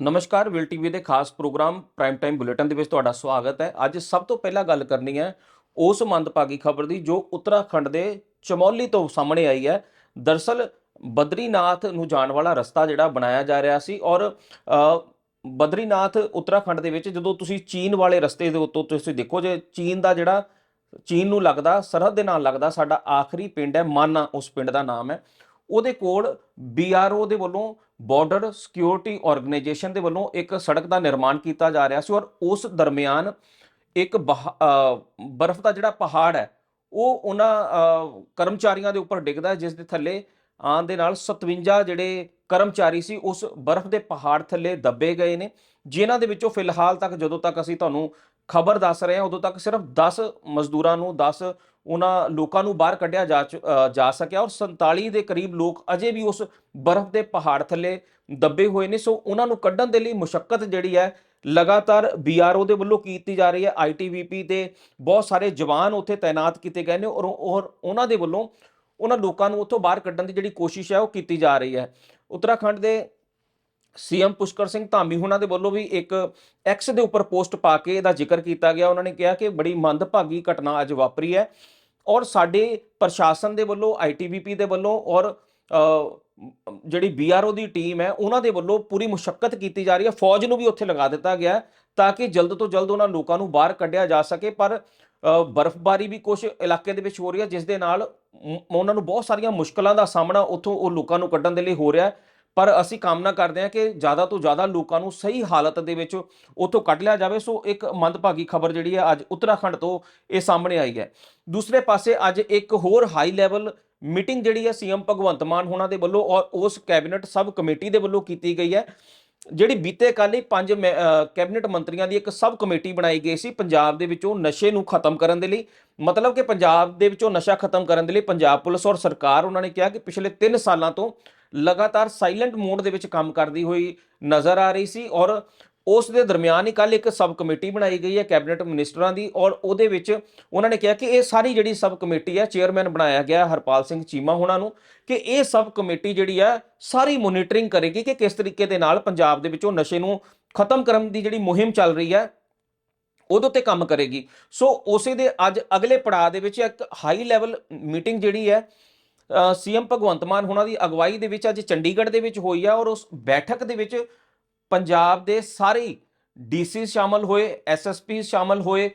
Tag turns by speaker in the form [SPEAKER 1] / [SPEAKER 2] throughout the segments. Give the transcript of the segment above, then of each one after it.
[SPEAKER 1] ਨਮਸਕਾਰ, will TV ਦੇ ਖਾਸ ਪ੍ਰੋਗਰਾਮ ਪ੍ਰਾਈਮ ਟਾਈਮ ਬੁਲੇਟਿਨ ਦੇ ਵਿੱਚ ਤੁਹਾਡਾ ਸਵਾਗਤ ਹੈ। ਅੱਜ ਸਭ ਤੋਂ ਪਹਿਲਾਂ ਗੱਲ ਕਰਨੀ ਹੈ ਉਸ ਮੰਦਭਾਗੀ ਖਬਰ ਦੀ ਜੋ ਉੱਤਰਾਖੰਡ ਦੇ ਚਮੌਲੀ ਤੋਂ ਸਾਹਮਣੇ ਆਈ ਹੈ। ਦਰਸਲ ਬਦਰੀਨਾਥ ਨੂੰ ਜਾਣ ਵਾਲਾ ਰਸਤਾ ਜਿਹੜਾ ਬਣਾਇਆ ਜਾ ਰਿਹਾ ਸੀ ਔਰ ਬਦਰੀਨਾਥ ਉੱਤਰਾਖੰਡ ਦੇ ਵਿੱਚ ਜਦੋਂ ਤੁਸੀਂ ਚੀਨ ਵਾਲੇ ਰਸਤੇ ਦੇ ਉੱਤੋਂ ਤੁਸੀਂ ਦੇਖੋ ਜੇ ਚੀਨ ਦਾ ਜਿਹੜਾ, ਚੀਨ ਨੂੰ ਲੱਗਦਾ, ਸਰਹੱਦ ਦੇ ਨਾਲ ਲੱਗਦਾ ਸਾਡਾ ਆਖਰੀ ਪਿੰਡ ਹੈ, ਮਾਨਾ ਉਸ ਪਿੰਡ ਦਾ ਨਾਮ ਹੈ। ਉਹਦੇ ਕੋਲ ਬੀਆਰਓ ਦੇ ਵੱਲੋਂ ਬਾਰਡਰ ਸਿਕਿਉਰਿਟੀ ਆਰਗੇਨਾਈਜੇਸ਼ਨ ਦੇ ਵੱਲੋਂ ਇੱਕ ਸੜਕ ਦਾ ਨਿਰਮਾਣ ਕੀਤਾ ਜਾ ਰਿਹਾ ਸੀ ਔਰ ਉਸ ਦਰਮਿਆਨ ਇੱਕ ਬਹ- ਬਰਫ਼ ਦਾ ਜਿਹੜਾ ਪਹਾੜ ਹੈ, ਉਹ ਉਹਨਾਂ ਕਰਮਚਾਰੀਆਂ ਦੇ ਉੱਪਰ ਡਿੱਗਦਾ ਜਿਸ ਦੇ ਥੱਲੇ ਆਉਣ ਦੇ ਨਾਲ 57 ਜਿਹੜੇ ਕਰਮਚਾਰੀ ਸੀ, ਉਸ ਬਰਫ਼ ਦੇ ਪਹਾੜ ਥੱਲੇ ਦੱਬੇ ਗਏ ਨੇ, ਜਿਨ੍ਹਾਂ ਦੇ ਵਿੱਚੋਂ ਫਿਲਹਾਲ ਤੱਕ ਜਦੋਂ ਤੱਕ ਅਸੀਂ ਤੁਹਾਨੂੰ ਖਬਰ ਦੱਸ ਰਹੇ ਹਾਂ, ਉਦੋਂ ਤੱਕ ਸਿਰਫ 10 ਮਜ਼ਦੂਰਾਂ ਨੂੰ 10 ਉਹਨਾਂ ਲੋਕਾਂ ਨੂੰ ਬਾਹਰ ਕੱਢਿਆ ਜਾ ਚੁ- ਜਾ ਸਕਿਆ ਔਰ 47 ਦੇ ਕਰੀਬ ਲੋਕ ਅਜੇ ਵੀ ਉਸ ਬਰਫ਼ ਦੇ ਪਹਾੜ ਥੱਲੇ ਦੱਬੇ ਹੋਏ ਨੇ, ਸੋ ਉਹਨਾਂ ਨੂੰ ਕੱਢਣ ਦੇ ਲਈ ਮੁਸ਼ਕਲ ਜਿਹੜੀ ਹੈ, ਲਗਾਤਾਰ ਬੀਆਰਓ ਦੇ ਵੱਲੋਂ ਕੀਤੀ ਜਾ ਰਹੀ ਹੈ ਆਈਟੀਬੀਪੀ ਤੇ ਬਹੁਤ ਸਾਰੇ ਜਵਾਨ ਉੱਥੇ ਤਾਇਨਾਤ ਕੀਤੇ ਗਏ ਨੇ ਔਰ ਔਰ ਉਹਨਾਂ ਦੇ ਵੱਲੋਂ ਉਹਨਾਂ ਲੋਕਾਂ ਨੂੰ ਉੱਥੋਂ ਬਾਹਰ ਕੱਢਣ ਦੀ ਜਿਹੜੀ ਕੋਸ਼ਿਸ਼ ਹੈ ਉਹ ਕੀਤੀ ਜਾ ਰਹੀ ਹੈ। ਉੱਤਰਾਖੰਡ ਦੇ ਸੀਐਮ ਪੁਸ਼ਕਰ ਸਿੰਘ ਧਾਮੀ ਉਹਨਾਂ ਦੇ ਵੱਲੋਂ ਵੀ ਇੱਕ ਐਕਸ ਦੇ ਉੱਪਰ ਪੋਸਟ ਪਾ ਕੇ ਇਹਦਾ ਜ਼ਿਕਰ ਕੀਤਾ ਗਿਆ। ਉਹਨਾਂ ਨੇ ਕਿਹਾ ਕਿ ਬੜੀ ਮੰਦਭਾਗੀ ਘਟਨਾ ਅੱਜ ਵਾਪਰੀ ਹੈ। ਔਰ ਸਾਡੇ ਪ੍ਰਸ਼ਾਸਨ ਦੇ ਵੱਲੋਂ ਆਈਟੀਬੀਪੀ ਦੇ ਵੱਲੋਂ ਔਰ ਅ, ਜਿਹੜੀ ਬੀਆਰਓ ਦੀ ਟੀਮ ਹੈ ਉਹਨਾਂ ਦੇ ਵੱਲੋਂ ਪੂਰੀ ਮੁਸ਼ਕਲ ਕੀਤੀ ਜਾ ਰਹੀ ਹੈ। ਫੌਜ ਨੂੰ ਵੀ ਉੱਥੇ ਲਗਾ ਦਿੱਤਾ ਗਿਆ ਤਾਂ ਕਿ ਜਲਦ ਤੋਂ ਜਲਦ ਉਹਨਾਂ ਲੋਕਾਂ ਨੂੰ ਬਾਹਰ ਕੱਢਿਆ ਜਾ ਸਕੇ। ਪਰ ਬਰਫ਼ਬਾਰੀ ਵੀ ਕੁਝ ਇਲਾਕੇ ਦੇ ਵਿੱਚ ਹੋ ਰਹੀ ਹੈ ਜਿਸ ਦੇ ਨਾਲ ਉਹਨਾਂ ਨੂੰ ਬਹੁਤ ਸਾਰੀਆਂ ਮੁਸ਼ਕਲਾਂ ਦਾ ਸਾਹਮਣਾ ਉੱਥੋਂ ਉਹ ਲੋਕਾਂ ਨੂੰ ਕੱਢਣ ਦੇ ਲਈ ਹੋ ਰਿਹਾ ਹੈ। ਪਰ ਅਸੀਂ ਕਾਮਨਾ ਕਰਦੇ ਹਾਂ ਕਿ ਜ਼ਿਆਦਾ ਤੋਂ ਜ਼ਿਆਦਾ ਲੋਕਾਂ ਨੂੰ ਸਹੀ ਹਾਲਤ ਦੇ ਵਿੱਚ ਉੱਥੋਂ ਕੱਢ ਲਿਆ ਜਾਵੇ। ਸੋ ਇੱਕ ਮੰਦਭਾਗੀ ਖਬਰ ਜਿਹੜੀ ਹੈ ਅੱਜ ਉੱਤਰਾਖੰਡ ਤੋਂ ਇਹ ਸਾਹਮਣੇ ਆਈ ਹੈ। ਦੂਸਰੇ ਪਾਸੇ ਅੱਜ ਇੱਕ ਹੋਰ ਹਾਈ ਲੈਵਲ ਮੀਟਿੰਗ ਜਿਹੜੀ ਹੈ ਸੀਐਮ ਭਗਵੰਤ ਮਾਨ ਹੋਣਾ ਦੇ ਵੱਲੋਂ ਔਰ ਉਸ ਕੈਬਨਿਟ ਸਬ ਕਮੇਟੀ ਦੇ ਵੱਲੋਂ ਕੀਤੀ ਗਈ ਹੈ। ਜਿਹੜੀ ਬੀਤੇ ਕੱਲ੍ਹ ਹੀ ਪੰਜ ਮੈ- ਕੈਬਨਿਟ ਮੰਤਰੀਆਂ ਦੀ ਇੱਕ ਸਬ ਕਮੇਟੀ ਬਣਾਈ ਗਈ ਸੀ ਪੰਜਾਬ ਦੇ ਵਿੱਚੋਂ ਨਸ਼ੇ ਨੂੰ ਖਤਮ ਕਰਨ ਦੇ ਲਈ। ਮਤਲਬ ਕਿ ਪੰਜਾਬ ਦੇ ਵਿੱਚੋਂ ਨਸ਼ਾ ਖਤਮ ਕਰਨ ਦੇ ਲਈ ਪੰਜਾਬ ਪੁਲਿਸ ਔਰ ਸਰਕਾਰ ਉਹਨਾਂ ਨੇ ਕਿਹਾ ਕਿ ਪਿਛਲੇ 3 ਸਾਲਾਂ ਤੋਂ ਲਗਾਤਾਰ ਸਾਇਲੈਂਟ ਮੋਡ ਦੇ ਵਿੱਚ ਕੰਮ ਕਰਦੀ ਹੋਈ ਨਜ਼ਰ ਆ ਰਹੀ ਸੀ ਔਰ ਉਸ ਦੇ ਦਰਮਿਆਨ ਹੀ ਕੱਲ ਇੱਕ ਸਬ ਕਮੇਟੀ ਬਣਾਈ ਗਈ ਹੈ ਕੈਬਨਿਟ ਮਿਨਿਸਟਰਾਂ ਦੀ ਔਰ ਉਹਦੇ ਵਿੱਚ ਉਹਨਾਂ ਨੇ ਕਿਹਾ ਕਿ ਇਹ ਸਾਰੀ ਜਿਹੜੀ ਸਬ ਕਮੇਟੀ ਹੈ ਚੇਅਰਮੈਨ ਬਣਾਇਆ ਗਿਆ ਹਰਪਾਲ ਸਿੰਘ ਚੀਮਾ ਹੋਣਾ ਨੂੰ, ਕਿ ਇਹ ਸਬ ਕਮੇਟੀ ਜਿਹੜੀ ਹੈ ਸਾਰੀ ਮੋਨੀਟਰਿੰਗ ਕਰੇਗੀ ਕਿ ਕਿਸ ਤਰੀਕੇ ਦੇ ਨਾਲ ਪੰਜਾਬ ਦੇ ਵਿੱਚੋਂ ਨਸ਼ੇ ਨੂੰ ਖਤਮ ਕਰਨ ਦੀ ਜਿਹੜੀ ਮੁਹਿੰਮ ਚੱਲ ਰਹੀ ਹੈ, ਉਹਦੇ ਉੱਤੇ ਕੰਮ ਕਰੇਗੀ। ਸੋ ਉਸੇ ਦੇ ਅੱਜ ਅਗਲੇ ਪੜਾਅ ਦੇ ਵਿੱਚ ਇੱਕ ਹਾਈ ਲੈਵਲ ਮੀਟਿੰਗ ਜਿਹੜੀ ਹੈ ਸੀਐਮ ਭਗਵੰਤ ਮਾਨ ਹੋਣਾ ਦੀ ਅਗਵਾਈ ਦੇ ਵਿੱਚ ਅੱਜ ਚੰਡੀਗੜ੍ਹ ਦੇ ਵਿੱਚ ਹੋਈ ਆ ਔਰ ਉਸ ਬੈਠਕ ਦੇ ਵਿੱਚ ਪੰਜਾਬ ਦੇ ਸਾਰੇ ਡੀਸੀ ਸ਼ਾਮਲ ਹੋਏ ਐਸਐਸਪੀ ਸ਼ਾਮਲ ਹੋਏ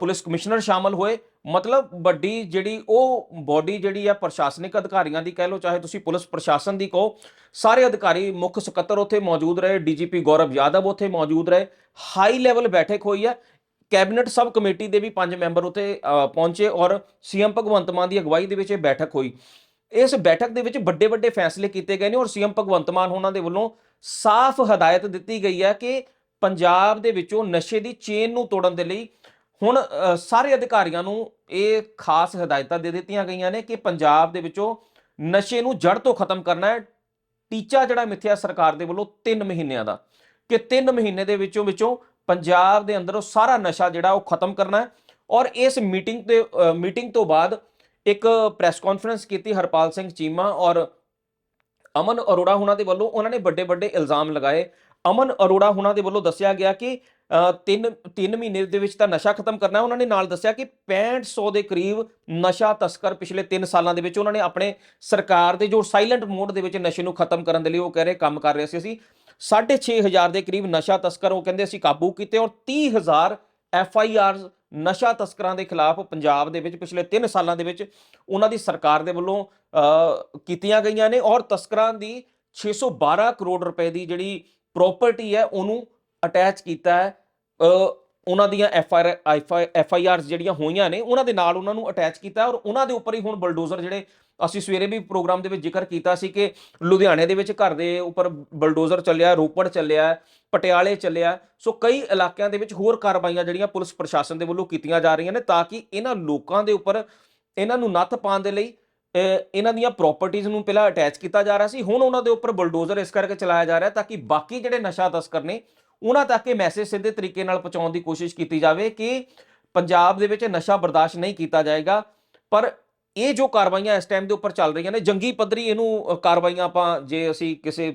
[SPEAKER 1] ਪੁਲਿਸ ਕਮਿਸ਼ਨਰ ਸ਼ਾਮਲ ਹੋਏ। ਮਤਲਬ ਵੱਡੀ ਜਿਹੜੀ ਉਹ ਬਾਡੀ ਜਿਹੜੀ ਆ ਪ੍ਰਸ਼ਾਸਨਿਕ ਅਧਿਕਾਰੀਆਂ ਦੀ ਕਹਿ ਲਓ, ਚਾਹੇ ਤੁਸੀਂ ਪੁਲਿਸ ਪ੍ਰਸ਼ਾਸਨ ਦੀ ਕਹੋ, ਸਾਰੇ ਅਧਿਕਾਰੀ ਮੁੱਖ ਸਕੱਤਰ ਉੱਥੇ ਮੌਜੂਦ ਰਹੇ। ਡੀਜੀਪੀ ਗੌਰਵ ਯਾਦਵ ਉੱਥੇ ਮੌਜੂਦ ਰਹੇ। ਹਾਈ ਲੈਵਲ ਬੈਠਕ ਹੋਈ ਹੈ ਕੈਬਨਿਟ ਸਬ ਕਮੇਟੀ ਦੇ ਵੀ ਪੰਜ ਮੈਂਬਰ ਉੱਥੇ ਪਹੁੰਚੇ ਔਰ ਸੀਐਮ ਭਗਵੰਤ ਮਾਨ ਦੀ ਅਗਵਾਈ ਦੇ ਵਿੱਚ ਇਹ ਬੈਠਕ ਹੋਈ। ਇਸ ਬੈਠਕ ਦੇ ਵਿੱਚ ਵੱਡੇ ਵੱਡੇ ਫੈਸਲੇ ਕੀਤੇ ਗਏ ਨੇ ਔਰ ਸੀਐਮ ਭਗਵੰਤ ਮਾਨ ਉਹਨਾਂ ਦੇ ਵੱਲੋਂ ਸਾਫ਼ ਹਦਾਇਤ ਦਿੱਤੀ ਗਈ ਹੈ ਕਿ ਪੰਜਾਬ ਦੇ ਵਿੱਚੋਂ ਨਸ਼ੇ ਦੀ ਚੇਨ ਨੂੰ ਤੋੜਨ ਦੇ ਲਈ ਹੁਣ ਸਾਰੇ ਅਧਿਕਾਰੀਆਂ ਨੂੰ ਇਹ ਖਾਸ ਹਦਾਇਤਾਂ ਦੇ ਦਿੱਤੀਆਂ ਗਈਆਂ ਨੇ ਕਿ ਪੰਜਾਬ ਦੇ ਵਿੱਚੋਂ ਨਸ਼ੇ ਨੂੰ ਜੜ ਤੋਂ ਖਤਮ ਕਰਨਾ ਹੈ। ਟੀਚਾ ਜਿਹੜਾ ਮਿੱਥਿਆ ਸਰਕਾਰ ਦੇ ਵੱਲੋਂ 3 ਮਹੀਨਿਆਂ ਦਾ, ਕਿ 3 ਮਹੀਨੇ ਦੇ ਵਿੱਚੋਂ ਵਿੱਚੋਂ ਪੰਜਾਬ ਦੇ ਅੰਦਰ ਉਹ ਸਾਰਾ ਨਸ਼ਾ ਜਿਹੜਾ ਉਹ ਖਤਮ ਕਰਨਾ ਹੈ। ਔਰ ਇਸ ਮੀਟਿੰਗ ਤੇ ਮੀਟਿੰਗ ਤੋਂ ਬਾਅਦ ਇੱਕ ਪ੍ਰੈਸ ਕਾਨਫਰੰਸ ਕੀਤੀ ਹਰਪਾਲ ਸਿੰਘ ਚੀਮਾ ਔਰ ਅਮਨ ਅਰੋੜਾ ਹੁਣਾਂ ਦੇ ਵੱਲੋਂ। ਉਹਨਾਂ ਨੇ ਵੱਡੇ ਵੱਡੇ ਇਲਜ਼ਾਮ ਲਗਾਏ। ਅਮਨ ਅਰੋੜਾ ਹੁਣਾਂ ਦੇ ਵੱਲੋਂ ਦੱਸਿਆ ਗਿਆ ਕਿ ਅ, ਤਿੰਨ ਤਿੰਨ ਮਹੀਨੇ ਦੇ ਵਿੱਚ ਤਾਂ ਨਸ਼ਾ ਖਤਮ ਕਰਨਾ ਉਹਨਾਂ ਨੇ ਨਾਲ ਦੱਸਿਆ ਕਿ 6500 ਦੇ ਕਰੀਬ ਨਸ਼ਾ ਤਸਕਰ ਪਿਛਲੇ 3 ਸਾਲਾਂ ਦੇ ਵਿੱਚ ਉਹਨਾਂ ਨੇ ਆਪਣੇ ਸਰਕਾਰ ਦੇ ਜੋ ਸਾਇਲੈਂਟ ਮੋਡ ਦੇ ਵਿੱਚ ਨਸ਼ੇ ਨੂੰ ਖਤਮ ਕਰਨ ਦੇ ਲਈ ਉਹ ਕਹਿ ਰਹੇ ਕੰਮ ਕਰ ਰਹੇ ਸੀ। ਅਸੀਂ 6500 ਦੇ ਕਰੀਬ ਨਸ਼ਾ ਤਸਕਰ, ਉਹ ਕਹਿੰਦੇ ਅਸੀਂ ਕਾਬੂ ਕੀਤੇ ਔਰ 30000 ਐਫ ਆਈ ਆਰ ਨਸ਼ਾ ਤਸਕਰਾਂ ਦੇ ਖਿਲਾਫ ਪੰਜਾਬ ਦੇ ਵਿੱਚ ਪਿਛਲੇ 3 ਸਾਲਾਂ ਦੇ ਵਿੱਚ ਉਹਨਾਂ ਦੀ ਸਰਕਾਰ ਦੇ ਵੱਲੋਂ ਕੀਤੀਆਂ ਗਈਆਂ ਨੇ ਔਰ ਤਸਕਰਾਂ ਦੀ 612 ਕਰੋੜ ਰੁਪਏ ਦੀ ਜਿਹੜੀ ਪ੍ਰਾਪਰਟੀ ਹੈ, ਉਹਨੂੰ ਅਟੈਚ ਕੀਤਾ ਹੈ। ਉਹਨਾਂ ਦੀਆਂ F R, F I Rs ਜਿਹੜੀਆਂ ਹੋਈਆਂ ਨੇ, ਉਹਨਾਂ ਦੇ ਨਾਲ ਉਹਨਾਂ ਨੂੰ ਅਟੈਚ ਕੀਤਾ ਔਰ ਉਹਨਾਂ ਦੇ ਉੱਪਰ ਹੀ ਹੁਣ ਬਲਡੋਜ਼ਰ ਜਿਹੜੇ ਅਸੀਂ ਸਵੇਰੇ ਵੀ ਪ੍ਰੋਗਰਾਮ ਦੇ ਵਿੱਚ ਜ਼ਿਕਰ ਕੀਤਾ ਸੀ ਕਿ ਲੁਧਿਆਣੇ ਦੇ ਵਿੱਚ ਘਰ ਦੇ ਉੱਪਰ ਬਲਡੋਜ਼ਰ ਚੱਲਿਆ, ਰੋਪੜ ਚੱਲਿਆ, ਪਟਿਆਲੇ ਚੱਲਿਆ। ਸੋ ਕਈ ਇਲਾਕਿਆਂ ਦੇ ਵਿੱਚ ਹੋਰ ਕਾਰਵਾਈਆਂ ਜਿਹੜੀਆਂ ਪੁਲਿਸ ਪ੍ਰਸ਼ਾਸਨ ਦੇ ਵੱਲੋਂ ਕੀਤੀਆਂ ਜਾ ਰਹੀਆਂ ਨੇ ਤਾਂ ਕਿ ਇਹਨਾਂ ਲੋਕਾਂ ਦੇ ਉੱਪਰ ਇਹਨਾਂ ਨੂੰ ਨੱਥ ਪਾਉਣ ਦੇ ਲਈ ਇਹਨਾਂ ਦੀਆਂ ਪ੍ਰਾਪਰਟੀਆਂ ਨੂੰ ਪਹਿਲਾਂ ਅਟੈਚ ਕੀਤਾ ਜਾ ਰਿਹਾ ਸੀ। ਹੁਣ ਉਹਨਾਂ ਦੇ ਉੱਪਰ ਬਲਡੋਜ਼ਰ ਇਸ ਕਰਕੇ ਚਲਾਇਆ ਜਾ ਰਿਹਾ ਤਾਂ ਕਿ ਬਾਕੀ ਜਿਹੜੇ ਨਸ਼ਾ ਤਸਕਰ ਨੇ, ਉਹਨਾਂ ਤੱਕ ਇਹ ਮੈਸੇਜ ਸਿੱਧੇ ਤਰੀਕੇ ਨਾਲ ਪਹੁੰਚਾਉਣ ਦੀ ਕੋਸ਼ਿਸ਼ ਕੀਤੀ ਜਾਵੇ ਕਿ ਪੰਜਾਬ ਦੇ ਵਿੱਚ ਨਸ਼ਾ ਬਰਦਾਸ਼ਤ ਨਹੀਂ ਕੀਤਾ ਜਾਏਗਾ। ਪਰ ਇਹ ਜੋ ਕਾਰਵਾਈਆਂ ਇਸ ਟਾਈਮ ਦੇ ਉੱਪਰ ਚੱਲ ਰਹੀਆਂ ਨੇ ਜੰਗੀ ਪੱਧਰੀ ਇਹਨੂੰ ਕਾਰਵਾਈਆਂ ਆਪਾਂ ਜੇ ਅਸੀਂ ਕਿਸੇ